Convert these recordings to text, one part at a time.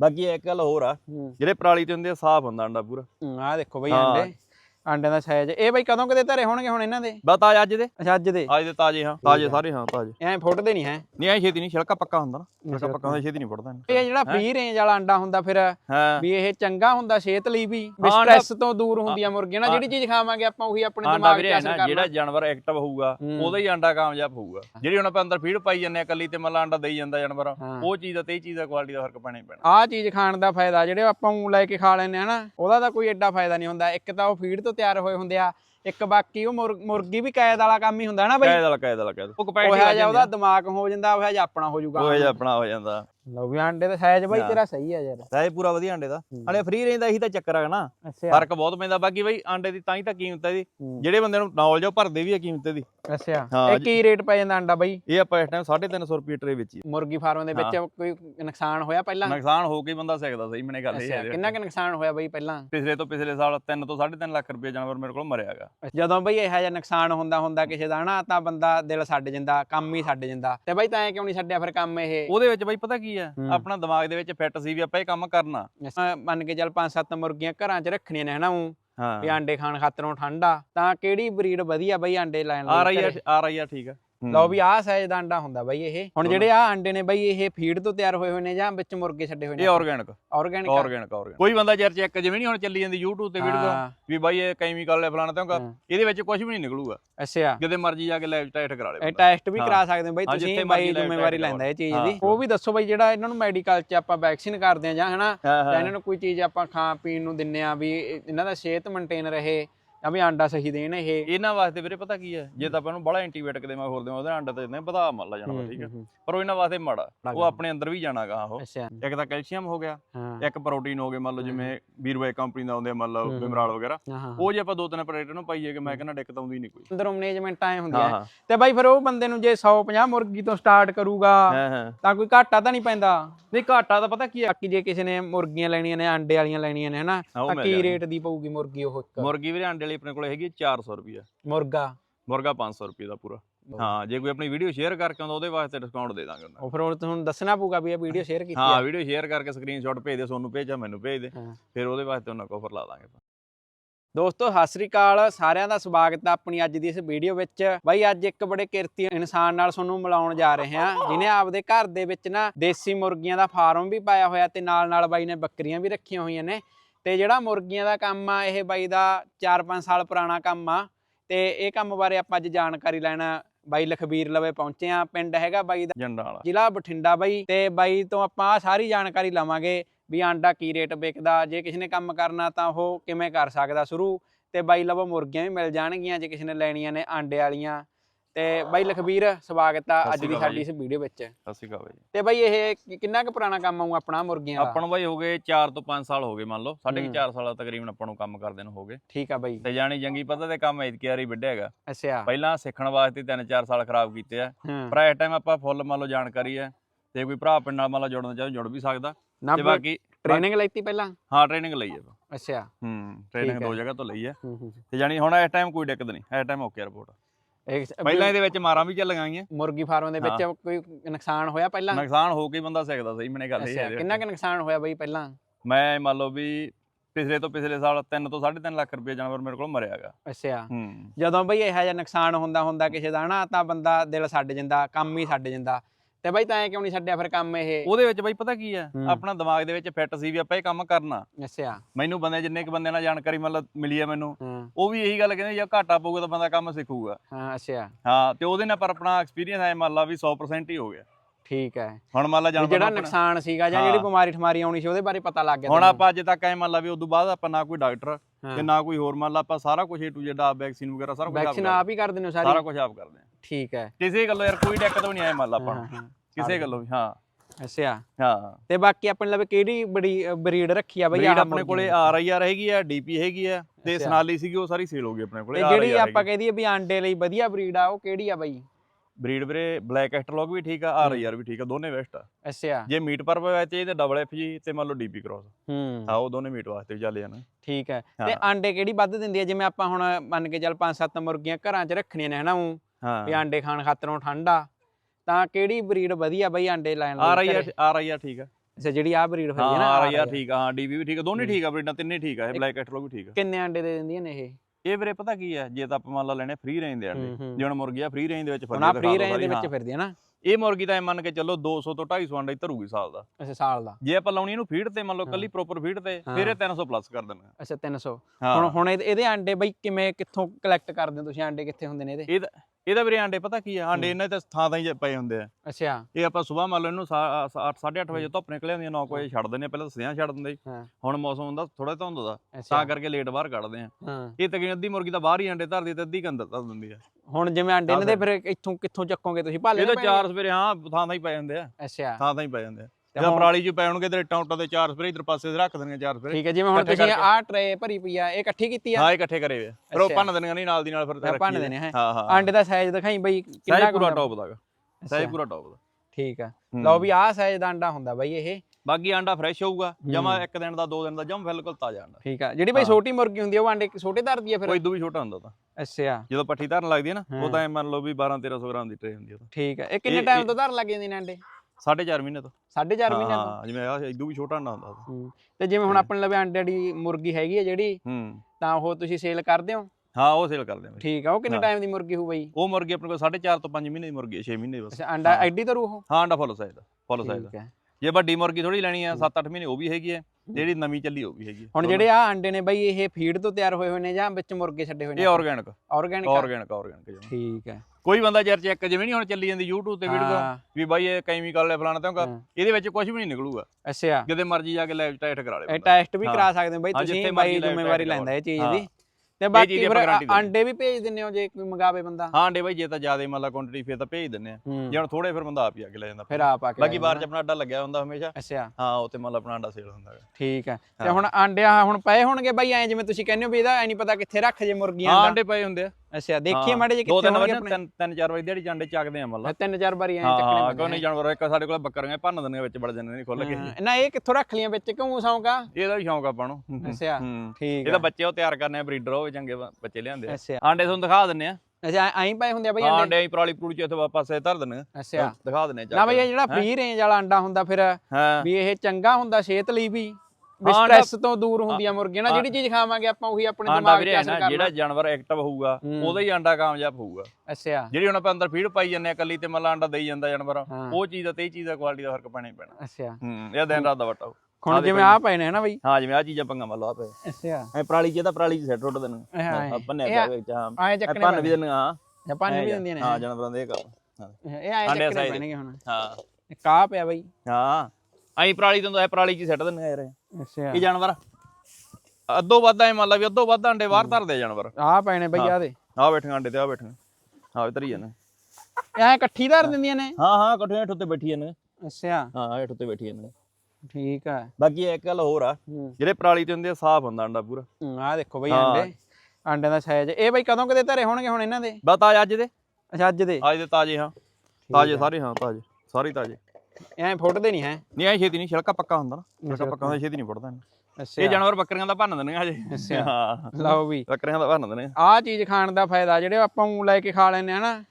ਬਾਕੀ ਇੱਕ ਗੱਲ ਹੋਰ ਆ ਹੂੰ। ਜਿਹੜੇ ਪਰਾਲੀ ਤੇ ਹੁੰਦੇ ਆ ਸਾਫ਼ ਹੁੰਦਾ ਅੰਡਾ ਪੂਰਾ। ਆ ਦੇਖੋ ਬਈ ਹਾਂ। ਆਂਡੇ ਆਂਡਿਆਂ ਦਾ ਸਾਈਜ਼ ਇਹ ਬਈ ਕਦੋਂ ਕਦੇ ਧਰੇ ਹੋਣਗੇ ਹੁਣ ਇਹਨਾਂ ਦੇ? ਬਸ ਤਾਜ਼ੇ ਅੱਜ ਦੇ। ਅੱਛਾ ਅੱਜ ਦੇ। ਅੱਜ ਦੇ ਤਾਜ਼ੇ ਹਾਂ ਤਾਜ਼ੇ ਸਾਰੇ ਹਾਂ ਤਾਜ਼ੇ। ਐ ਫੁੱਟਦੇ ਨਹੀਂ ਹੈ? ਨਹੀਂ ਐ ਛੇਤੀ ਨਹੀਂ ਛਿਲਕਾ ਪੱਕਾ ਹੁੰਦਾ ਨਾ। ਛਿਲਕਾ ਪੱਕਾ ਹੁੰਦਾ ਛੇਤੀ ਨਹੀਂ ਫੁੱਟਦਾ ਇਹ ਜਿਹੜਾ ਫ੍ਰੀ ਰੇਂਜ ਵਾਲਾ ਅੰਡਾ ਹੁੰਦਾ ਫਿਰ ਵੀ ਇਹ ਚੰਗਾ ਹੁੰਦਾ ਸਿਹਤ ਲਈ ਵੀ। ਸਟ੍ਰੈਸ ਤੋਂ ਦੂਰ ਹੁੰਦੀਆਂ ਮੁਰਗੀਆਂ ਨਾ। ਜਿਹੜੀ ਚੀਜ਼ ਖਾਵਾਂਗੇ ਆਪਾਂ ਉਹੀ ਆਪਣੇ ਆਂਡਾ ਦਿਮਾਗ ਅਸਰ ਨਾ ਕਰਨਾ। ਜਿਹੜਾ ਜਾਨਵਰ ਐਕਟਿਵ ਹੋਊਗਾ। ਉਹਦਾ ਹੀ ਅੰਡਾ ਕਾਮਯਾਬ ਹੋਊਗਾ। ਜਿਹੜੀ ਹੁਣ ਆਪਾਂ ਅੰਦਰ ਫੀਡ ਪਾਈ ਜਾਂਦੇ ਆ ਕੱਲੀ ਤੇ ਮੱਲਾ ਅੰਡਾ ਦੇਈ ਜਾਂਦਾ ਜਾਨਵਰ। ਉਹ ਚੀਜ਼ ਦਾ ਤੇ ਇਹ ਚੀਜ਼ ਦਾ ਕੁਆਲਿਟੀ ਦਾ ਫ਼ਰਕ ਪੈਣਾ ਹੀ ਪੈਣਾ। ਆਹ ਚੀਜ਼ ਖਾਣ ਦਾ ਫਾਇਦਾ ਜਿਹੜੇ ਆਪਾਂ ਉਹ ਲੈ ਕੇ ਖਾ ਲੈਂਦੇ ਆ ਨਾ ਉਹਦਾ ਤਾਂ ਕੋਈ ਐਡਾ ਫਾਇਦਾ ਨਹੀਂ ਹੁੰਦਾ। ਇੱਕ ਤਾਂ ਉਹ ਫੀਡ ਤੋਂ ਤਿਆਰ ਹੋਏ ਹੁੰਦੇ ਆ। ਇੱਕ ਬਾਕੀ ਉਹ ਮੁਰ- ਮੁਰਗੀ ਵੀ ਕੈਦ ਵਾਲਾ ਕੰਮ ਹੀ ਹੁੰਦਾ ਨਾ ਬਈ? ਕਾਇਦ ਵਾਲਾ ਕਾਇਦ ਵਾਲਾ ਕਾਇਦ ਉਹ ਉਹ ਕਪੈਸਿਟੀ ਜਿਹਾ ਉਹਦਾ ਦਿਮਾਗ ਹੋ ਜਾਂਦਾ ਉਹ ਜਿਹਾ ਆਪਣਾ ਹੋ ਜਾਊਗਾ। ਉਹ ਆਪਣਾ ਹੋ ਜਾਂਦਾ। ਲਓ ਵੀ ਆਂਡੇ ਦਾ ਸਾਈਜ਼ ਬਈ। ਤੇਰਾ ਸਹੀ ਆ ਯਾਰ। ਇਹ ਪੂਰਾ ਵਧੀਆ ਅੰਡੇ ਦਾ। ਹਲੇ ਫ੍ਰੀ ਰੇਂਜ ਦਾ ਇਹੀ ਤਾਂ ਚੱਕਰ ਹੈ ਨਾ। ਅੱਛਾ। ਫ਼ਰਕ ਬਹੁਤ ਪੈਂਦਾ। ਬਾਕੀ ਬਈ ਅੰਡੇ ਦੀ ਤਾਂ ਹੀ ਤਾਂ ਕੀਮਤ ਹੈ ਹੂੰ। ਜਿਹੜੇ ਬੰਦੇ ਨੂੰ ਨੌਲੇਜ ਆ ਭਰਦੇ ਵੀ ਆ ਕੀਮਤ ਇਹਦੀ। ਅੱਛਾ। ਇਹ ਕੀ ਰੇਟ ਪੈ ਜਾਂਦਾ ਅੰਡਾ ਬਈ? ਇਹ ਆਪਾਂ ਇਸ ਟਾਈਮ 350 ਰੁਪਏ ਟਰੇ ਵੇਚੀ ਮੁਰਗੀ ਫਾਰਮ ਦੇ ਵਿੱਚ ਕੋਈ ਨੁਕਸਾਨ ਹੋਇਆ ਪਹਿਲਾਂ? ਨੁਕਸਾਨ ਹੋ ਕੇ ਬੰਦਾ ਸਿੱਖਦਾ ਸਹੀ ਮੈਨੇ ਗੱਲ ਇਹ ਹੈ ਕਿੰਨਾ ਕੁ ਨੁਕਸਾਨ ਹੋਇਆ ਬਈ ਪਹਿਲਾਂ? ਪਿਛਲੇ ਤੋਂ ਪਿਛਲੇ ਸਾਲ 3 ਤੋਂ 3.5 ਲੱਖ ਰੁਪਏ ਜਾਨਵਰ ਮੇਰੇ ਕੋਲ ਮਰਿਆਗਾ ਜਦੋਂ ਬਈ ਇਹੋ ਜਿਹਾ ਨੁਕਸਾਨ ਹੁੰਦਾ ਹੁੰਦਾ ਕਿਸੇ ਦਾ ਨਾ ਤਾਂ ਬੰਦਾ ਦਿਲ ਛੱਡ ਜਾਂਦਾ ਕੰਮ ਹੀ ਛੱਡ ਜਾਂਦਾ। ਤੇ ਬਈ ਤਾਂ ਐ ਕਿਉਂ ਨਹੀਂ ਛੱਡਿਆ ਫਿਰ ਕੰਮ ਇਹ? ਉਹਦੇ ਵਿੱਚ ਬਈ ਪਤਾ ਕੀ ਹੈ ਹੂੰ। ਆਪਣਾ ਦਿਮਾਗ ਦੇ ਵਿੱਚ ਫਿੱਟ ਸੀ ਵੀ ਆਪਾਂ ਇਹ ਕੰਮ ਕਰਨਾ ਅਹ ਮੰਨ ਕੇ ਚੱਲ ਪੰਜ ਸੱਤ ਮੁਰਗੀਆਂ ਘਰਾਂ 'ਚ ਰੱਖਣੀਆਂ ਨੇ ਹਨਾ ਊਂ ਹਾਂ ਵੀ ਆਂਡੇ ਖਾਣ ਖਾਤਰੋਂ ਠੰਡਾ ਤਾਂ ਕਿਹੜੀ ਬਰੀਡ ਵਧੀਆ ਬਈ ਆਂਡੇ ਲੈਣ ਆ ਲਈ ਰਹੀ ਆ ਘਰੇ? ਆ ਰਹੀ ਆ ਠੀਕ ਆ। ਲਓ ਵੀ ਆਹ ਸਾਈਜ਼ ਦਾ ਅੰਡਾ ਹੁੰਦਾ ਬਈ ਇਹ। ਹੁਣ ਜਿਹੜੇ ਆ ਅੰਡੇ ਨੇ ਬਈ ਇਹ ਫੀਡ ਤੋਂ ਤਿਆਰ ਹੋਏ ਹੋਏ ਨੇ ਜਾਂ ਵਿੱਚ ਮੁਰਗੇ ਛੱਡੇ ਹੋਏ ਨੇ? ਇਹ ਆਰਗੈਨਿਕ ਆਰਗੈਨਿਕ ਆਰਗੈਨਿਕ ਆਰਗੈਨਿਕ ਕੋਈ ਬੰਦਾ ਯਾਰ ਚੈੱਕ ਜਿਵੇਂ ਨਹੀਂ ਹੁਣ ਚੱਲੀ ਜਾਂਦੀ YouTube ਤੇ ਵੀਡੀਓ ਵੀ ਬਾਈ ਇਹ ਕੈਮੀਕਲ ਹੈ ਫਲਾਣਾ ਤੇ। ਇਹਦੇ ਵਿੱਚ ਕੁਝ ਵੀ ਨਹੀਂ ਨਿਕਲੂਗਾ। ਅੱਛਾ। ਕਿਤੇ ਮਰਜ਼ੀ ਜਾ ਕੇ ਲੈਬ ਟੈਸਟ ਕਰਾ ਲੇ ਇਹ ਟੈਸਟ ਵੀ। ਕਰਾ ਸਕਦੇ ਬਈ ਹਾਂ, ਤੁਸੀਂ ਜਿੱਥੇ ਬਾਈ ਜ਼ਿੰਮੇਵਾਰੀ ਲੈਂਦਾ ਇਹ ਚੀਜ਼। ਦੀ। ਉਹ ਵੀ ਦੱਸੋ ਬਈ ਜਿਹੜਾ ਇਹਨਾਂ ਨੂੰ ਮੈਡੀਕਲ 'ਚ ਆਪਾਂ ਵੈਕਸੀਨ ਕਰਦੇ ਆ ਜਾਂ ਹਨਾ ਇਹਨਾਂ ਨੂੰ ਕੋਈ ਚੀਜ਼ ਆਪਾਂ ਖਾਣ ਪੀਣ ਨੂੰ ਦਿੰਨੇ ਆ ਵੀ ਇਹ- ਇਹਨਾਂ ਦਾ ਸਿਹਤ ਮੇਨਟੇਨ ਰਹੇ। ਜਾਂ ਵੀ ਆਂਡਾ ਸਹੀ ਦੇਣ ਇਹ। ਇਹਨਾਂ ਵਾਸਤੇ ਵੀਰੇ ਪਤਾ ਕੀ ਹੈ ਜੇ ਤਾਂ ਆਪਾਂ ਨੂੰ ਬੜਾ ਐਂਟੀਬਾਇਓਟਿਕ ਦੇਵਾਂ ਹੋਰ ਦੇਵਾਂ ਉਹਦੇ ਨਾਲ ਅੰਡਾ ਤੇ ਦਿੰਦੇ ਵਧਾ ਮੰਨ ਲਾ ਜਾਣਾ ਠੀਕ ਹੈ ਪਰ ਉਹ ਇਹਨਾਂ ਵਾਸਤੇ ਮਾੜਾ। ਉਹ। ਆਪਣੇ ਅੰਦਰ ਵੀ ਜਾਣਾਗਾ ਉਹ। ਇੱਕ ਤਾਂ ਕੈਲਸ਼ੀਅਮ ਹੋ ਗਿਆ ਇੱਕ ਪ੍ਰੋਟੀਨ ਹੋ ਗਿਆ ਮੰਨ ਲਓ ਜਿਵੇਂ ਵੀਰਵਾਈ ਕੰਪਨੀ ਦਾ ਆਉਂਦੇ ਆ ਮੰਨ ਲਓ। ਬਿਮਰਾਲ ਵਗੈਰਾ। ਉਹ ਜੇ ਆਪਾਂ ਦੋ ਤਿੰਨ ਪ੍ਰੋਡਕਟ ਨੂੰ ਪਾਈਏ ਕਿ ਮੈਂ ਕਹਿੰਦਾ ਦਿੱਕਤ ਆਉਂਦੀ ਨਹੀਂ ਕੋਈ। ਅੰਦਰੋਂ ਮੈਨੇਜਮੈਂਟ ਆਏ ਹੁੰਦੀ ਹਾਂ ਤੇ ਬਾਈ ਫਿਰ ਉਹ ਬੰਦੇ ਨੂੰ ਜੇ 150 ਮੁਰਗੀ ਤੋਂ ਸਟਾਰਟ ਕਰੂਗਾ ਤਾਂ ਕੋਈ ਘਾਟਾ ਤਾਂ ਨਹੀਂ ਪੈਂਦਾ? ਨਹੀਂ ਘਾਟਾ ਤਾਂ ਪਤਾ ਕੀ ਹੈ ਬਾਕੀ ਜੇ ਕਿਸੇ ਨੇ ਮੁਰਗੀਆਂ ਲੈਣੀਆਂ ਨੇ ਅੰਡੇ ਵਾਲੀਆਂ ਲੈਣੀਆਂ ਨੇ ਹਨਾ? ਤਾਂ ਮਿਲ ਕੀ। ਰੇਟ ਦੀ ਪਊਗੀ ਮੁਰਗੀ ਉਹ ਮੁਰਗੀ ਵੀਰੇ ਅੰਡੇ ਵਾਲੀ ਆਪਣੇ ਕੋਲ ਹੈਗੀ 400 ਰੁਪਏ ਮੁਰਗਾ। ਮੁਰਗਾ 500 ਰੁਪਏ ਦਾ ਪੂਰਾ। ਹਾਂ ਜੇ ਕੋਈ ਆਪਣੀ ਵੀਡੀਓ ਸ਼ੇਅਰ ਕਰਕੇ ਆਉਂਦਾ ਉਹਦੇ ਵਾਸਤੇ ਡਿਸਕਾਊਂਟ ਦੇ ਦਾਂਗੇ ਉਹਨਾਂ ਉਹ ਫਿਰ ਉਹ ਤੁਹਾਨੂੰ ਦੱਸਣਾ ਪਊਗਾ ਵੀ ਇਹ ਵੀਡੀਓ ਸ਼ੇਅਰ ਕੀਤੀ ਹਾਂ ਵੀਡੀਓ ਸ਼ੇਅਰ ਕਰਕੇ ਸਕਰੀਨਸ਼ਾਟ ਭੇਜ ਦੇ ਸੋਨੂੰ ਭੇਜ ਜਾਂ ਮੈਨੂੰ ਭੇਜ ਦੇ ਹਾਂ। ਫਿਰ ਉਹਦੇ ਵਾਸਤੇ ਉਹਨਾਂ ਕੋਲ ਆਫਰ ਲਾ ਦਾਂਗੇ ਦੋਸਤੋ ਸਤਿ ਸ੍ਰੀ ਅਕਾਲ। ਸਾਰਿਆਂ ਦਾ ਸਵਾਗਤ ਹੈ ਆਪਣੀ ਅੱਜ ਦੀ ਇਸ ਵੀਡੀਓ ਵਿੱਚ। ਬਾਈ ਅੱਜ ਇੱਕ ਬੜੇ ਕਿਰਤੀ ਇਨਸਾਨ ਨਾਲ ਤੁਹਾਨੂੰ ਮਿਲਾਉਣ ਜਾ ਰਹੇ ਹਾਂ ਜਿਨੇ ਆਪਦੇ ਘਰ ਦੇ ਵਿੱਚ ਨਾ ਦੇਸੀ ਮੁਰਗੀਆਂ ਦਾ ਫਾਰਮ ਵੀ ਪਾਇਆ ਹੋਇਆ ਤੇ ਨਾਲ ਨਾਲ ਬਾਈ ਨੇ ਬੱਕਰੀਆਂ ਵੀ ਰੱਖੀਆਂ ਹੋਈਆਂ ਨੇ। ਤੇ ਜਿਹੜਾ ਮੁਰਗੀਆਂ ਦਾ ਕੰਮ ਆ ਇਹ ਬਾਈ ਦਾ 4-5 ਸਾਲ ਪੁਰਾਣਾ ਕੰਮ ਆ। ਤੇ ਇਹ ਕੰਮ ਬਾਰੇ ਆਪਾਂ ਅੱਜ ਜਾਣਕਾਰੀ ਲੈਣਾ ਬਾਈ ਲਖਬੀਰ ਲਵੇ ਪਹੁੰਚੇ ਆ। ਪਿੰਡ ਹੈਗਾ ਬਾਈ ਦਾ ਜੰਡਾਂ ਵਾਲਾ ਜ਼ਿਲ੍ਹਾ ਬਠਿੰਡਾ ਬਾਈ। ਤੇ ਬਾਈ ਤੋਂ ਆਪਾਂ ਆਹ ਸਾਰੀ ਜਾਣਕਾਰੀ ਲਵਾਂਗੇ ਵੀ ਆਂਡਾ ਕੀ ਰੇਟ ਵਿਕਦਾ ਜੇ ਕਿਸੇ ਨੇ ਕੰਮ ਕਰਨਾ ਤਾਂ ਉਹ ਕਿਵੇਂ ਕਰ ਸਕਦਾ ਸ਼ੁਰੂ। ਤੇ ਬਾਈ ਲਵੋ ਮੁਰਗੀਆਂ ਵੀ ਮਿਲ ਜਾਣਗੀਆਂ ਜੇ ਕਿਸੇ ਨੇ ਲੈਣੀਆਂ ਨੇ ਆਂਡੇ ਵਾਲੀਆਂ। ਤੇ ਬਾਈ ਲਖਬੀਰ ਸਵਾਗਤ ਆ ਅੱਜ ਦੀ ਸਾਡੀ ਇਸ ਵੀਡੀਓ ਵਿੱਚ। ਸਤਿ ਸ਼੍ਰੀ ਅਕਾਲ ਬਾਈ। ਤੇ ਬਾਈ ਇਹ ਕਿੰਨਾ ਕੁ ਪੁਰਾਣਾ ਕੰਮ ਆਉ ਆਪਣਾ ਮੁਰਗੀਆਂ ਦਾ? ਆਪਾਂ ਨੂੰ ਬਾਈ ਹੋ ਗਏ 4 ਤੋਂ 5 ਸਾਲ ਹੋ ਗਏ ਮੰਨ ਲਓ। ਸਾਢੇ ਕੁ ਹੂੰ। ਚਾਰ ਸਾਲ ਤਕਰੀਬਨ ਆਪਾਂ ਨੂੰ ਕੰਮ ਕਰਦੇ ਨੂੰ ਹੋ ਗਏ। ਠੀਕ ਆ ਬਾਈ। ਤੇ ਜਾਣੀ ਜੰਗੀ ਪਤਾ ਤੇ ਕੰਮ ਐਤਕੀ ਵਾਰੀ ਵੱਡਿਆ ਹੈਗਾ। ਅੱਛਾ। ਪਹਿਲਾਂ ਸਿੱਖਣ ਵਾਸਤੇ 3-4 ਸਾਲ ਖਰਾਬ ਕੀਤੇ ਆ। ਪਰ ਇਸ ਟਾਈਮ ਆਪਾਂ ਫੁੱਲ ਮੰਨ ਲਓ ਜਾਣਕਾਰੀ ਹੈ। ਤੇ ਕੋਈ ਭਰਾ ਪਿੰਡ ਨਾਲ ਮੰਨ ਲਓ ਜੁੜਨਾ ਚਾਹੇ ਜੁੜ ਵੀ ਸਕਦਾ। ਤੇ ਬਾਕੀ ਟ੍ਰੇਨਿੰਗ ਲੈਤੀ ਪਹਿਲਾਂ? ਹਾਂ ਟ੍ਰੇਨਿੰਗ ਲਈ ਹੈ ਅੱਛਾ। ਹੂੰ ਟ੍ਰੇਨਿੰਗ। ਦੋ ਜਗ੍ਹਾ ਤੋਂ ਲਈ ਹੂੰ ਤੇ ਜਾਣੀ ਹੁਣ ਇਸ ਟਾਈਮ ਕੋਈ ਦਿੱਕਤ ਨਹੀਂ। ਇਸ ਟਾਈਮ ਓਕੇ ਰਿਪੋਰਟ ਪਹਿਲਾਂ ਇਹਦੇ ਵਿੱਚ ਮਾਰਾਂ ਵੀ ਚੱਲੀਆਂ ਗਈਆਂ ਮੁਰਗੀ ਫਾਰਮ ਦੇ ਵਿੱਚ ਕੋਈ ਨੁਕਸਾਨ ਹੋਇਆ ਪਹਿਲਾਂ? ਨੁਕਸਾਨ ਹੋ ਕੇ ਹੀ ਬੰਦਾ ਸਿੱਖਦਾ ਸਹੀ ਮੈਨੇ ਗੱਲ ਇਹ ਅੱਛਾ ਹੈ ਕਿੰਨਾ ਕੁ ਨੁਕਸਾਨ ਹੋਇਆ ਬਾਈ ਪਹਿਲਾਂ? ਮੈਂ ਮੰਨ ਲਓ ਵੀ ਪਿਛਲੇ ਤੋਂ ਪਿਛਲੇ ਸਾਲ 3 ਤੋਂ 3.5 ਲੱਖ ਰੁਪਏ ਜਾਨਵਰ ਮੇਰੇ ਕੋਲ ਮਰਿਆਗਾ ਅੱਛਾ। ਹੂੰ। ਜਦੋਂ ਬਈ ਇਹੋ ਜਿਹਾ ਨੁਕਸਾਨ ਹੁੰਦਾ ਹੁੰਦਾ ਕਿਸੇ ਦਾ ਨਾ ਤਾਂ ਬੰਦਾ ਦਿਲ ਛੱਡ ਜਾਂਦਾ ਕੰਮ ਹੀ ਛੱਡ ਜਾਂਦਾ। ਤੇ ਬਈ ਤਾਂ ਐ ਕਿਉਂ ਨਹੀਂ ਛੱਡਿਆ ਫਿਰ ਕੰਮ ਇਹ? ਉਹਦੇ ਵਿੱਚ ਬਈ ਪਤਾ ਕੀ ਹੂੰ। ਆਪਣਾ ਦਿਮਾਗ ਦੇ ਵਿੱਚ ਫਿੱਟ ਸੀ ਵੀ ਆਪਾਂ ਇਹ ਕੰਮ ਕਰਨਾ। ਅੱਛਾ। ਮੈਨੂੰ ਬੰਦੇ ਜਿੰਨੇ ਕ ਬੰਦੇ ਨਾਲ ਜਾਣਕਾਰੀ ਮਤਲਬ ਮਿਲੀ ਹੈ ਮੈਨੂੰ ਉਹ ਵੀ ਇਹੀ ਗੱਲ ਕਹਿੰਦੇ ਜੇ ਘਾਟਾ ਪਊਗਾ ਤਾਂ ਬੰਦਾ ਕੰਮ ਸਿੱਖੂਗਾ। ਹਾਂ ਅੱਛਾ। ਹਾਂ ਤੇ ਉਹਦੇ ਨਾਲ ਪਰ ਆਪਣਾ ਐਕਸਪੀਰੀਅੰਸ ਐ ਮੰਨ ਲਾ ਵੀ 100% ਹੀ ਹੋ ਗਿਆ। ਠੀਕ ਹੈ। ਹੁਣ ਮੰਨ ਲਾ ਵੀ ਜਾਨਵਰ ਜਿਹੜਾ ਨੂੰ ਆਪਣਾ- ਨੁਕਸਾਨ ਸੀਗਾ ਜਾਂ ਜਿਹੜੀ ਹਾਂ। ਬਿਮਾਰੀ ਠਮਾਰੀ ਆਉਣੀ ਸੀ ਉਹਦੇ ਬਾਰੇ ਪਤਾ ਲੱਗ ਗਿਆ ਹੁਣ? ਆਪਾਂ ਅੱਜ ਤੱਕ ਐ ਮੰਨ ਲਾ ਵੀ ਉਦੋਂ ਬਾਅਦ ਆਪਾਂ ਨਾ ਕੋਈ ਡਾਕਟਰ ਹਾਂ। ਤੇ ਨਾ ਕੋਈ ਹੋਰ ਮੰਨ ਲਾ ਆਪਾਂ ਸਾਰਾ ਕੁਝ ਏ ਟੂ ਜ਼ੈਡ ਆਪ ਵੈਕਸੀਨ ਵਗੈਰਾ ਸਾਰਾ ਕੁਝ ਆਪ ਵੈਕਸੀਨ ਕਰਦੇ ਆਪ ਹੀ ਕਰ ਦਿੰਦੇ ਹੋ ਸਾਰਾ? ਸਾਰੀ ਕੁਝ ਆਪ ਕਰਦੇ ਆ ਠੀਕ ਹੈ। ਕਿਸੇ ਗੱਲੋਂ ਯਾਰ ਕੋਈ ਦਿੱਕਤ ਵੀ ਨਹੀਂ ਆਏ ਮੰਨ ਲਾ ਆਪਾਂ ਨੂੰ। ਹਾਂ, ਹਾਂ। ਕਿਸੇ ਗੱਲੋਂ ਵੀ ਹਾਂ। ਅੱਛਾ। ਹਾਂ। ਤੇ ਬਾਕੀ ਆਪਣੇ ਲਵੇ ਕਿਹੜੀ ਬੜੀ ਬਰੀਡ ਰੱਖੀ ਆ ਬਈ ਆਹ ਆਪਣੇ ਕੋਲੇ ਮੁਰਗੀਆਂ ਆਰ ਆਈ ਆਰ ਹੈਗੀ ਆ ਡੀਪੀ ਹੈਗੀ ਆ ਤੇ ਅੱਛਾ। ਸਨਾਲੀ ਸੀਗੀ ਉਹ ਸਾਰੀ ਸੇਲ ਹੋ ਗਈ ਆਪਣੇ ਕੋਲੇ ਤੇ ਜਿਹੜੀ ਆਪਾਂ ਕਹਦੀ ਵੀ ਆਂਡੇ ਲਈ ਵਧੀਆ ਬਰੀਡ ਆ ਉਹ ਕਿਹੜੀ ਆ ਬਈ? ਬਰੀਡ ਵੀਰੇ ਬਲੈਕ ਐਸਟਰਲੌਗ ਵੀ ਠੀਕ ਆ ਆਰ ਆਈ ਆਰ ਵੀ ਠੀਕ ਆ ਦੋਨੇ ਬੈਸਟ ਆ। ਅੱਛਾ। ਜੇ ਮੀਟ ਪਰਪਸ ਹੈ ਤੇ ਇਹਦੇ ਡਬਲ ਐਫ ਜੀ ਤੇ ਮੰਨ ਲਓ ਡੀਪੀ ਕ੍ਰੋਸ ਹੂੰ। ਹਾਂ ਉਹ ਦੋਨੇ ਮੀਟ ਵਾਸਤੇ ਵੀ ਚੱਲ ਜਾਣ। ਠੀਕ ਹੈ। ਤੇ ਆਂਡੇ ਕਿਹੜੀ ਵੱਧ ਦਿੰਦੀ ਹੈ ਜਿਵੇਂ ਆਪਾਂ ਹੁਣ ਮੰਨ ਕੇ ਚੱਲ ਪੰਜ ਸੱਤ ਮੁਰਗੀਆਂ ਘਰਾਂ 'ਚ ਰੱਖਣੀਆਂ ਨੇ ਹਨਾ ਊਂ? ਵੀ ਆਂਡੇ ਖਾਣ ਖਾਤਰੋਂ ਠੰਡਾ ਤਾਂ ਕਿਹੜੀ ਬਰੀਡ ਵਧੀਆ ਬਈ ਆਂਡੇ ਲੈਣ ਆਰ ਆਈ ਲਈ ਆਰ ਘਰੇ? ਆਰ ਆਈ ਆਰ ਠੀਕ ਆ। ਅੱਛਾ ਜਿਹੜੀ ਆ ਬਰੀਡ ਹੋਈ ਹੈ ਨਾ ਯਾਰ ਵਾਲੀ। ਠੀਕ ਆ ਹਾਂ ਡੀਬੀ ਵੀ ਠੀਕ ਆ ਦੋਨੇ। ਠੀਕ ਆ ਬਰੀਡਾਂ ਤਿੰਨੇ ਠੀਕ ਆ ਇਹ ਬਲੈਕ ਕੈਟਲੋ ਵੀ ਠੀਕ ਆ। ਕਿੰਨੇ ਅੰਡੇ ਦੇ ਦਿੰਦੀਆਂ ਨੇ ਇਹ? ਇਹ ਵੀਰੇ ਪਤਾ ਕੀ ਆ ਜੇ ਤਾਂ ਆਪਾਂ ਮੰਨ ਲਾ ਲੈਣੇ ਫ੍ਰੀ ਰੇਂਜ ਦੇ ਅੰਡੇ ਹੂੰ, ਹੂੰ। ਜੇ ਹੁਣ ਮੁਰਗੀ ਆ ਫ੍ਰੀ ਰੇਂਜ ਦੇ ਵਿੱਚ ਹੁਣ ਫਰਦੀ ਆ ਦਿਖਾ ਫ੍ਰੀ ਰੇਂਜ ਦੇ ਵਿੱਚ ਹਾਂ। ਫਿਰਦੀ ਹੈ ਨਾ ਇਹ ਮੁਰਗੀ ਤਾਂ ਇਹ ਮੰਨ ਕੇ ਚੱਲੋ 200 ਤੋਂ 250 ਅੰਡਾ ਹੀ ਧਰੂਗੀ ਸਾਲ ਦਾ ਅੱਛਾ ਸਾਲ ਦਾ ਜੇ ਆਪਾਂ ਲਾਉਣੀ ਇਹਨੂੰ ਫੀਡ ਤੇ ਮੰਨ ਲਓ ਹਾਂ। ਕੱਲੀ ਪ੍ਰੋਪਰ ਫੀਡ ਤੇ ਹਾਂ। ਫਿਰ ਇਹ 300 ਪਲੱਸ ਕਰ ਦੇਣਾ ਅੱਛਾ 300 ਹੁਣ ਹਾਂ ਹੁਣ ਇਹਦੇ ਇਹਦੇ ਅੰਡੇ ਬਈ ਕਿਵੇਂ ਕਿੱਥੋਂ ਕਲੈਕਟ ਕਰਦੇ ਹੋ ਤੁਸੀਂ ਅੰਡੇ ਕਿੱਥੇ ਹੁੰਦੇ ਨੇ ਇਹਦੇ ਇਹਦਾ ਇਹਦਾ ਵੀਰੇ ਆਂਡੇ ਪਤਾ ਕੀ ਆ? ਆਂਡੇ। ਇਹਨਾਂ ਤੇ ਥਾਂ ਥਾਂ ਹੀ ਪਏ ਹੁੰਦੇ ਆ। ਅੱਛਾ। ਇਹ ਆਪਾਂ ਸਵੇਰ ਮੰਨ ਲਓ ਇਹਨੂੰ 8 8:30 ਵਜੇ ਧੁੱਪ ਨਿਕਲ ਆਉਂਦੀ ਆ 9 ਵਜੇ ਛੱਡ ਦਿੰਦੇ ਆ ਪਹਿਲਾਂ ਸਦਿਆਂ ਛੱਡ ਦਿੰਦੇ ਸੀ। ਹੁਣ ਮੌਸਮ ਹੁੰਦਾ ਥੋੜਾ ਧੁੰਦ ਦਾ ਤਾਂ ਕਰਕੇ ਲੇਟ ਬਾਹਰ ਕੱਢਦੇ ਆ। ਇਹ ਤਕਰੀਬਨ ਅੱਧੀ ਮੁਰਗੀ ਤਾਂ ਬਾਹਰ ਹੀ ਅੰਡੇ ਧਰਦੀ ਤੇ ਅੱਧੀ ਕੰਦਰ ਧਰ ਦਿੰਦੀ ਆ। ਹੁਣ ਜਿਵੇਂ ਹਾਂ ਇਹਨਾਂ ਦੇ ਫਿਰ ਇੱਥੋਂ ਕਿੱਥੋਂ ਚੱਕੋਗੇ ਤੁਸੀਂ? ਭਾਲੇ ਇਹ ਤਾਂ ਦੇ ਚਾਰ ਸਵੇਰੇ ਹਾਂ ਥਾਂ ਥਾਂ ਹੀ ਪਏ ਹੁੰਦੇ ਆ। ਅੱਛਾ। ਥਾਂ ਥਾਂ ਹੀ ਪਏ ਹੁੰਦੇ ਆ। ਜਾਂ ਪਰਾਲੀ 'ਚ ਪੈਣਗੇ ਤੇ ਰੇਟਾਂ ਉਟਾਂ ਤੇ ਚਾਰ ਸਪਰੇ ਇਧਰ ਪਾਸੇ ਤੇ ਰੱਖ ਦੇਣਗੇ ਚਾਰ ਸਪਰੇ ਠੀਕ ਹੈ ਜਿਵੇਂ ਹੁਣ ਤੁਸੀਂ ਆਹ ਟਰੇ ਭਰੀ ਪਈ ਆ ਇਹ ਇਕੱਠੀ ਕੀਤੀ ਆ? ਹਾਂ ਇਕੱਠੇ ਕਰੇ ਵੇ ਫਿਰ ਉਹ ਭੰਨ ਦੇਣਗੇ ਨਹੀਂ ਨਾਲ ਦੀ ਨਾਲ ਫਿਰ ਭੰਨ ਦੇਣੇ ਹੈ? ਅੰਡੇ ਦਾ ਸਾਈਜ਼ ਦਿਖਾਈ ਬਈ ਕਿੰਨਾ ਪੂਰਾ ਟੌਪ ਦਾ ਸਾਈਜ਼ ਪੂਰਾ ਟੌਪ ਦਾ ਠੀਕ ਆ। ਲਓ ਵੀ ਆਹ ਸਾਈਜ਼ ਦਾ ਅੰਡਾ ਹੁੰਦਾ ਬਈ ਇਹ। ਬਾਕੀ ਆਂਡਾ ਫਰੈਸ਼ ਹੋਊਗਾ ਜਮਾ ਇੱਕ ਦਿਨ ਦਾ ਦੋ ਦਿਨ ਦਾ ਜਮ ਬਿਲਕੁਲ ਤਾਜ਼ਾ ਆਂਡਾ ਠੀਕ ਆ। ਜਿਹੜੀ ਬਈ ਛੋਟੀ ਮੁਰਗੀ ਹੁੰਦੀ ਆ ਉਹ ਆਂਡੇ ਛੋਟੇ ਧਰਦੀ ਆ ਫਿਰ? ਉਹ ਇਦੋਂ ਵੀ ਛੋਟਾ ਹੁੰਦਾ ਤਾਂ। ਅੱਛਾ। ਜਦੋਂ ਪੱਠੀ ਧਰਨ ਲੱਗਦੀ ਆ ਨਾ ਉਹ ਤਾਂ ਮੰਨ ਲਓ ਵੀ 12 1300 ਗ੍ਰਾਮ ਦੀ ਟਰੇ ਹੁੰਦੀ ਆ ਠੀਕ ਆ। ਇਹ ਕਿੰਨੇ ਟਾਈਮ ਤੋਂ ਧਰਨ ਲੱਗ ਜਾਂਦੀ ਨੇ ਆਂਡੇ 4.5 ਮਹੀਨੇ ਤੋਂ। 4.5 ਮਹੀਨੇ ਤੋਂ? ਹਾਂ ਜਿਵੇਂ ਆ ਇਦੋਂ ਵੀ ਛੋਟਾ ਅੰਡਾ ਹੁੰਦਾ ਹੂੰ। ਤੇ ਜਿਵੇਂ ਹੁਣ ਆਪਣੇ ਲਵੇ ਅੰਡੇ ਦੀ ਮੁਰਗੀ ਹੈਗੀ ਹੈ ਜਿਹੜੀ ਹੂੰ। ਤਾਂ ਉਹ ਤੁਸੀਂ ਸੇਲ ਕਰਦੇ ਹੋ? ਹਾਂ ਉਹ ਸੇਲ ਕਰਦੇ ਆ ਠੀਕ ਆ ਉਹ ਕਿੰਨੇ ਟਾਈਮ ਦੀ ਮੁਰਗੀ ਹੋਊ ਬਈ? ਉਹ ਮੁਰਗੀ ਆਪਣੇ ਕੋਲ 4.5 ਤੋਂ 5 ਮਹੀਨੇ ਦੀ ਮੁਰਗੀ ਹੈ 6 ਮਹੀਨੇ ਬਸ। ਅੰਡਾ ਐਡੀ ਤਰੂ ਉਹ? ਹਾਂ ਅੰਡਾ ਫੁੱਲ ਸਾਈਜ਼ ਦਾ ਫੁੱਲ ਸਾਈਜ਼ ਦਾ ਜੇ ਵੱਡੀ ਮੁਰਗੀ ਥੋੜੀ ਲੈਣੀ ਆ 7-8 ਮਹੀਨੇ ਉਹ ਵੀ ਹੈਗੀ ਹੈ ਜਿਹੜੀ ਨਵੀਂ ਚੱਲੀ ਉਹ ਵੀ ਹੈਗੀ ਹੁਣ ਜਿਹੜੇ ਆ ਅੰਡੇ ਨੇ ਬਈ ਇਹ ਫੀਡ ਤੋਂ ਤਿਆਰ ਹੋਏ ਹੋਏ ਨੇ ਜਾਂ ਵਿੱਚ ਮੁਰਗੇ ਛੱਡੇ ਹੋਏ ਨੇ ਇਹ ਆਰਗੈਨਿਕ ਆਰਗੈਨਿਕ ਆਰਗੈਨਿਕ ਠੀਕ ਹੈ ਕੋਈ ਬੰਦਾ ਯਾਰ ਚੈੱਕ ਜਿਵੇਂ ਨਹੀਂ ਹੁਣ ਚੱਲੀ ਜਾਂਦੀ YouTube ਤੇ ਵੀਡੀਓ ਹਾਂ, ਵੀ ਬਾਈ ਇਹ ਕੈਮੀਕਲ ਹੈ ਫਲਾਣਾ ਤੇ ਹਾਂ। ਇਹਦੇ ਵਿੱਚ ਕੁਝ ਵੀ ਨਹੀਂ ਨਿਕਲੂਗਾ ਅੱਛਾ ਕਿਤੇ ਮਰਜ਼ੀ ਜਾ ਕੇ ਲੈਬ ਟੈਸਟ ਕਰਾ ਲੇ ਇਹ। ਟੈਸਟ ਵੀ ਹਾਂ। ਕਰਾ ਸਕਦੇ ਹੋ ਬਈ ਹਾਂ, ਤੁਸੀਂ ਜਿੱਥੇ ਬਾਈ ਮਰਜ਼ੀ ਲੈ ਜ਼ਿੰਮੇਵਾਰੀ ਲੈਂਦਾ ਇਹ ਚੀਜ਼ ਹਾਂ। ਦੀ ਤੇ ਬਾਕੀ ਦੀ ਆਪਾਂ ਦਿੰਦੇ ਵੀ ਭੇਜ ਦਿੰਦੇ ਹੋ ਜੇ ਕੋਈ ਮੰਗਾਵੇ ਬੰਦਾ ਹਾਂ ਅੰਡੇ ਬਾਈ ਜੇ ਤਾਂ ਜ਼ਿਆਦਾ ਮੰਨ ਲਾ ਕੁਆਂਟੀਟੀ ਫੇਰ ਤਾਂ ਭੇਜ ਦਿੰਨੇ ਆ ਹੂੰ। ਜੇ ਹੁਣ ਥੋੜੇ ਫਿਰ ਬੰਦਾ ਆਪ ਹੀ ਆ ਕੇ ਲੈ ਜਾਂਦਾ ਫਿਰ ਆਪ ਆ ਕੇ ਬਾਕੀ ਬਾਹਰ ਚ। ਆਪਣਾ ਅੱਡਾ ਲੱਗਿਆ ਹੁੰਦਾ ਹਮੇਸ਼ਾ ਅੱਛਾ ਹਾਂ ਉੱਥੇ ਮੰਨ ਲਾ ਆਪਣਾ ਅੰਡਾ ਸੇਲ ਹੁੰਦਾ ਹੈਗਾ ਠੀਕ ਹੈ ਤੇ ਹਾਂ। ਹੁਣ ਆਂਡਿਆਂ ਹੁਣ ਪਏ ਹੋਣਗੇ ਬਾਈ ਐ ਜਿਵੇਂ ਤੁਸੀਂ ਕਹਿੰਦੇ ਹੋ ਵੀ ਇਹਦਾ ਐ ਨਹੀਂ ਪਤਾ ਕਿੱਥੇ ਰੱਖ ਜੇ ਮੁਰਗੀਆਂ ਹਾਂ ਦਾ ਅੰਡੇ ਪਏ ਹੁੰਦੇ ਆ ਅੱਛਾ ਦੇਖੀਏ। ਮਾੜੇ ਜੇ ਦੋ ਕਿੱਥੇ ਤਿੰਨ ਆਪਣੇ। ਤਿੰਨ ਤਿੰਨ ਚਾਰ ਵਜੇ ਦਿਹਾੜੀ ਅੰਡੇ ਚੱਕਦੇ ਆ ਮੰਨ ਲਾ ਤਿੰਨ ਚਾਰ ਵਾਰੀ ਐ ਚੱਕਣੇ ਹਾਂ ਕੋਈ ਨਹੀਂ ਜਾਨਵਰ ਇੱਕ ਸਾਡੇ ਕੋਲ ਬੱਕਰੀਆਂ ਭੰਨ ਦਿੰਦੇ ਵਿੱਚ ਵੜ ਜਾਂਦੇ ਨੇ ਖੁੱਲ ਕੇ। ਨਾ ਇਹ ਕਿੱਥੋਂ ਰੱਖ ਲੀਆਂ ਵਿੱਚ? ਕਿਉਂ ਸੌਂਕਾ ਇਹਦਾ ਵੀ ਸ਼ੌਂਕ ਆ ਆਪਾਂ ਨੂੰ। ਅੱਛਾ ਠੀਕ ਇਹਦਾ ਬੱਚੇ ਉਹ ਤਿਆਰ ਕਰਨੇ ਆ ਬਰੀਡਰ ਹੋਵੇ ਚੰਗੇ ਬੱਚੇ ਲਿਆਂਦੇ ਆ। ਅੱਛਾ। ਆਂਡੇ ਤੁਹਾਨੂੰ ਦਿਖਾ ਦਿੰਨੇ ਆ। ਅੱਛਾ ਐਂ ਪਏ ਹੁੰਦੇ ਆ ਬਈ ਆਂਡੇ? ਅਸੀਂ ਪਰਾਲੀ ਪਰੂਲੀ ਚ ਇੱਥੇ ਪਾਸੇ ਧਰ ਦਿੰਨੇ ਆ। ਅੱਛਾ। ਦਿਖਾ ਦਿੰਨੇ ਆ ਨਾ ਬਈ ਇਹ ਜਿਹੜਾ? ਫ੍ਰੀ ਰੇਂਜ ਵਾਲਾ ਅੰਡਾ ਹੁੰਦਾ ਫਿਰ ਹਾਂ। ਵੀ ਇਹ ਚੰਗਾ ਹੁੰਦਾ ਸਿਹਤ ਲਈ ਵੀ। ਵੀ ਅੰਡਾ- ਸਟ੍ਰੈਸ ਤੋਂ ਦੂਰ ਹੁੰਦੀਆਂ ਮੁਰਗੀਆਂ ਨਾ। ਜਿਹੜੀ ਚੀਜ਼ ਖਾਵਾਂਗੇ ਆਪਾਂ ਉਹੀ ਆਪਣੇ ਦਿਮਾਗ 'ਚ ਅਸਰ ਕਰਨਾ। ਜਿਹੜਾ ਜਾਨਵਰ ਐਕਟਿਵ ਹੋਊਗਾ। ਉਹਦਾ ਹੀ ਆਂਡਾ ਕਾਮਯਾਬ ਹੋਊਗਾ। ਅੱਛਾ। ਜਿਹੜੀ ਹੁਣ ਆਪਾਂ ਅੰਦਰ ਫੀਡ ਪਾਈ ਜਾਂਦੇ ਆ ਕੱਲੀ ਤੇ ਮੱਲਾ ਆਂਡਾ ਦੇਈ ਜਾਂਦਾ ਜਾਨਵਰ। ਉਹ ਚੀਜ਼ ਦਾ ਤੇ ਇਹ ਚੀਜ਼ ਦਾ ਕੁਆਲਿਟੀ ਦਾ ਫ਼ਰਕ ਪੈਣਾ ਹੀ ਪੈਣਾ। ਅੱਛਾ। ਹੂੰ ਇਹ ਦਿਨ ਰਾਤ ਦਾ ਵਟਾ ਹੁਣ ਜਿਵੇਂ ਆ ਪਏ ਨੇ ਨਾ ਬਈ? ਹਾਂ ਜਿਵੇਂ ਆ ਚੀਜ਼ਾਂ ਪੰਗਾ ਆ ਪਏ। ਅੱਛਾ। ਐ ਪਰਾਲੀ ਚ ਤਾਂ ਪਰਾਲੀ ਚ ਸੈੱਟ ਉੱਡ ਦੇਣ। ਆਪਾਂ ਨੇ ਇਹ ਵਿੱਚ ਹਾਂ। ਐ ਚੱਕਣੇ ਭੰਨ ਵੀ ਦੇਣ ਹਾਂ। ਜਾਪਾਨ ਐਂ ਵੀ ਜਾ- ਹੁੰਦੀਆਂ ਨੇ। ਹਾਂ ਜਾਨਵਰਾਂ ਦੇ ਇਹ ਕੰਮ। ਇਹ ਆਂਡੇ ਚੱਕਣੇ ਪੈਣਗੇ ਹੁਣ। ਹਾਂ। ਕਾ ਪਿਆ ਬਈ? ਹਾਂ। ਐਂ ਪਰਾਲੀ ਤੋਂ ਐ ਪਰਾਲੀ ਚ ਸੈੱਟ ਦਿੰਦੇ ਆ ਯਾਰ। ਅੱਛਾ। ਇਹ ਜਾਨਵਰ। ਅੱਧੋ ਵੱਧ ਐ ਮੰਨ ਲਾ ਵੀ ਅੱਧੋ ਵੱਧ ਅੰਡੇ ਬਾਹਰ ਧਰਦੇ ਆ ਜਾਨਵਰ। ਆ ਨੇ ਬਈ ਆ ਦੇ। ਆ ਬੈਠੇ ਅੰਡੇ ਤੇ ਆ ਬੈਠੇ ਹਾਂ ਇਧਰ ਹੀ ਆ ਇਹ ਐਂ ਇਕੱਠੀ ਧਰ ਦਿੰਦੀਆਂ ਨੇ? ਹਾਂ ਹਾਂ ਇਕੱਠੇ ਹੇਠ ਉੱਤੇ ਬੈਠੀਆਂ ਨੇ। ਅੱਛਾ। ਹਾਂ ਹੇਠ ਉੱਤੇ ਬੈਠੀਆਂ ਨੇ। ਠੀਕ ਆ। ਬਾਕੀ ਇੱਕ ਗੱਲ ਹੋਰ ਆ ਜਿਹੜੇ ਪਰਾਲੀ ਤੇ ਹੁੰਦੇ ਆ ਸਾਫ਼ ਹੁੰਦਾ ਅੰਡਾ ਪੂਰਾ। ਆ ਦੇਖੋ ਬਈ। ਅੰਡੇ। ਅੰਡਿਆਂ ਦਾ ਸਾਈਜ਼ ਇਹ ਬਈ ਕਦੋਂ ਕਦੇ ਧਰੇ ਹੋਣਗੇ ਹੁਣ ਇਹਨਾਂ ਦੇ? ਬਸ ਤਾਜ਼ੇ ਅੱਜ ਦੇ। ਅੱਛਾ ਅੱਜ ਦੇ। ਅੱਜ ਦੇ ਤਾਜ਼ੇ ਹਾਂ। ਤਾਜ਼ੇ ਸਾਰੇ ਹਾਂ ਤਾਜ਼ੇ। ਸਾਰੇ ਤਾਜ਼ੇ। ਐਂ ਫੁੱਟਦੇ ਨਹੀਂ ਹੈ। ਨਹੀਂ ਐ ਛੇਤੀ ਨਹੀਂ ਛਿਲਕਾ ਪੱਕਾ ਹੁੰਦਾ ਨਾ। ਛਿਲਕਾ। ਪੱਕਾ ਹੁੰਦਾ ਛੇਤੀ ਨਹੀਂ ਫੁੱਟਦਾ। ਅੱਛਾ। ਇਹ ਜਾਨਵਰ ਬੱਕਰੀਆਂ ਦਾ ਭੰਨ ਦਿੰਦੇ ਆ ਹਜੇ। ਹਾਂ। ਲਓ ਵੀ। ਬੱਕਰੀਆਂ ਦਾ ਭੰਨ ਦਿੰਦੇ ਆ ਆਹ ਚੀਜ਼ ਖਾਣ ਦਾ ਫਾਇਦਾ ਜਿਹੜੇ ਆਪਾਂ ਊਂ ਲੈ ਕੇ ਖਾ ਲੈਂਦੇ ਆ ਨਾ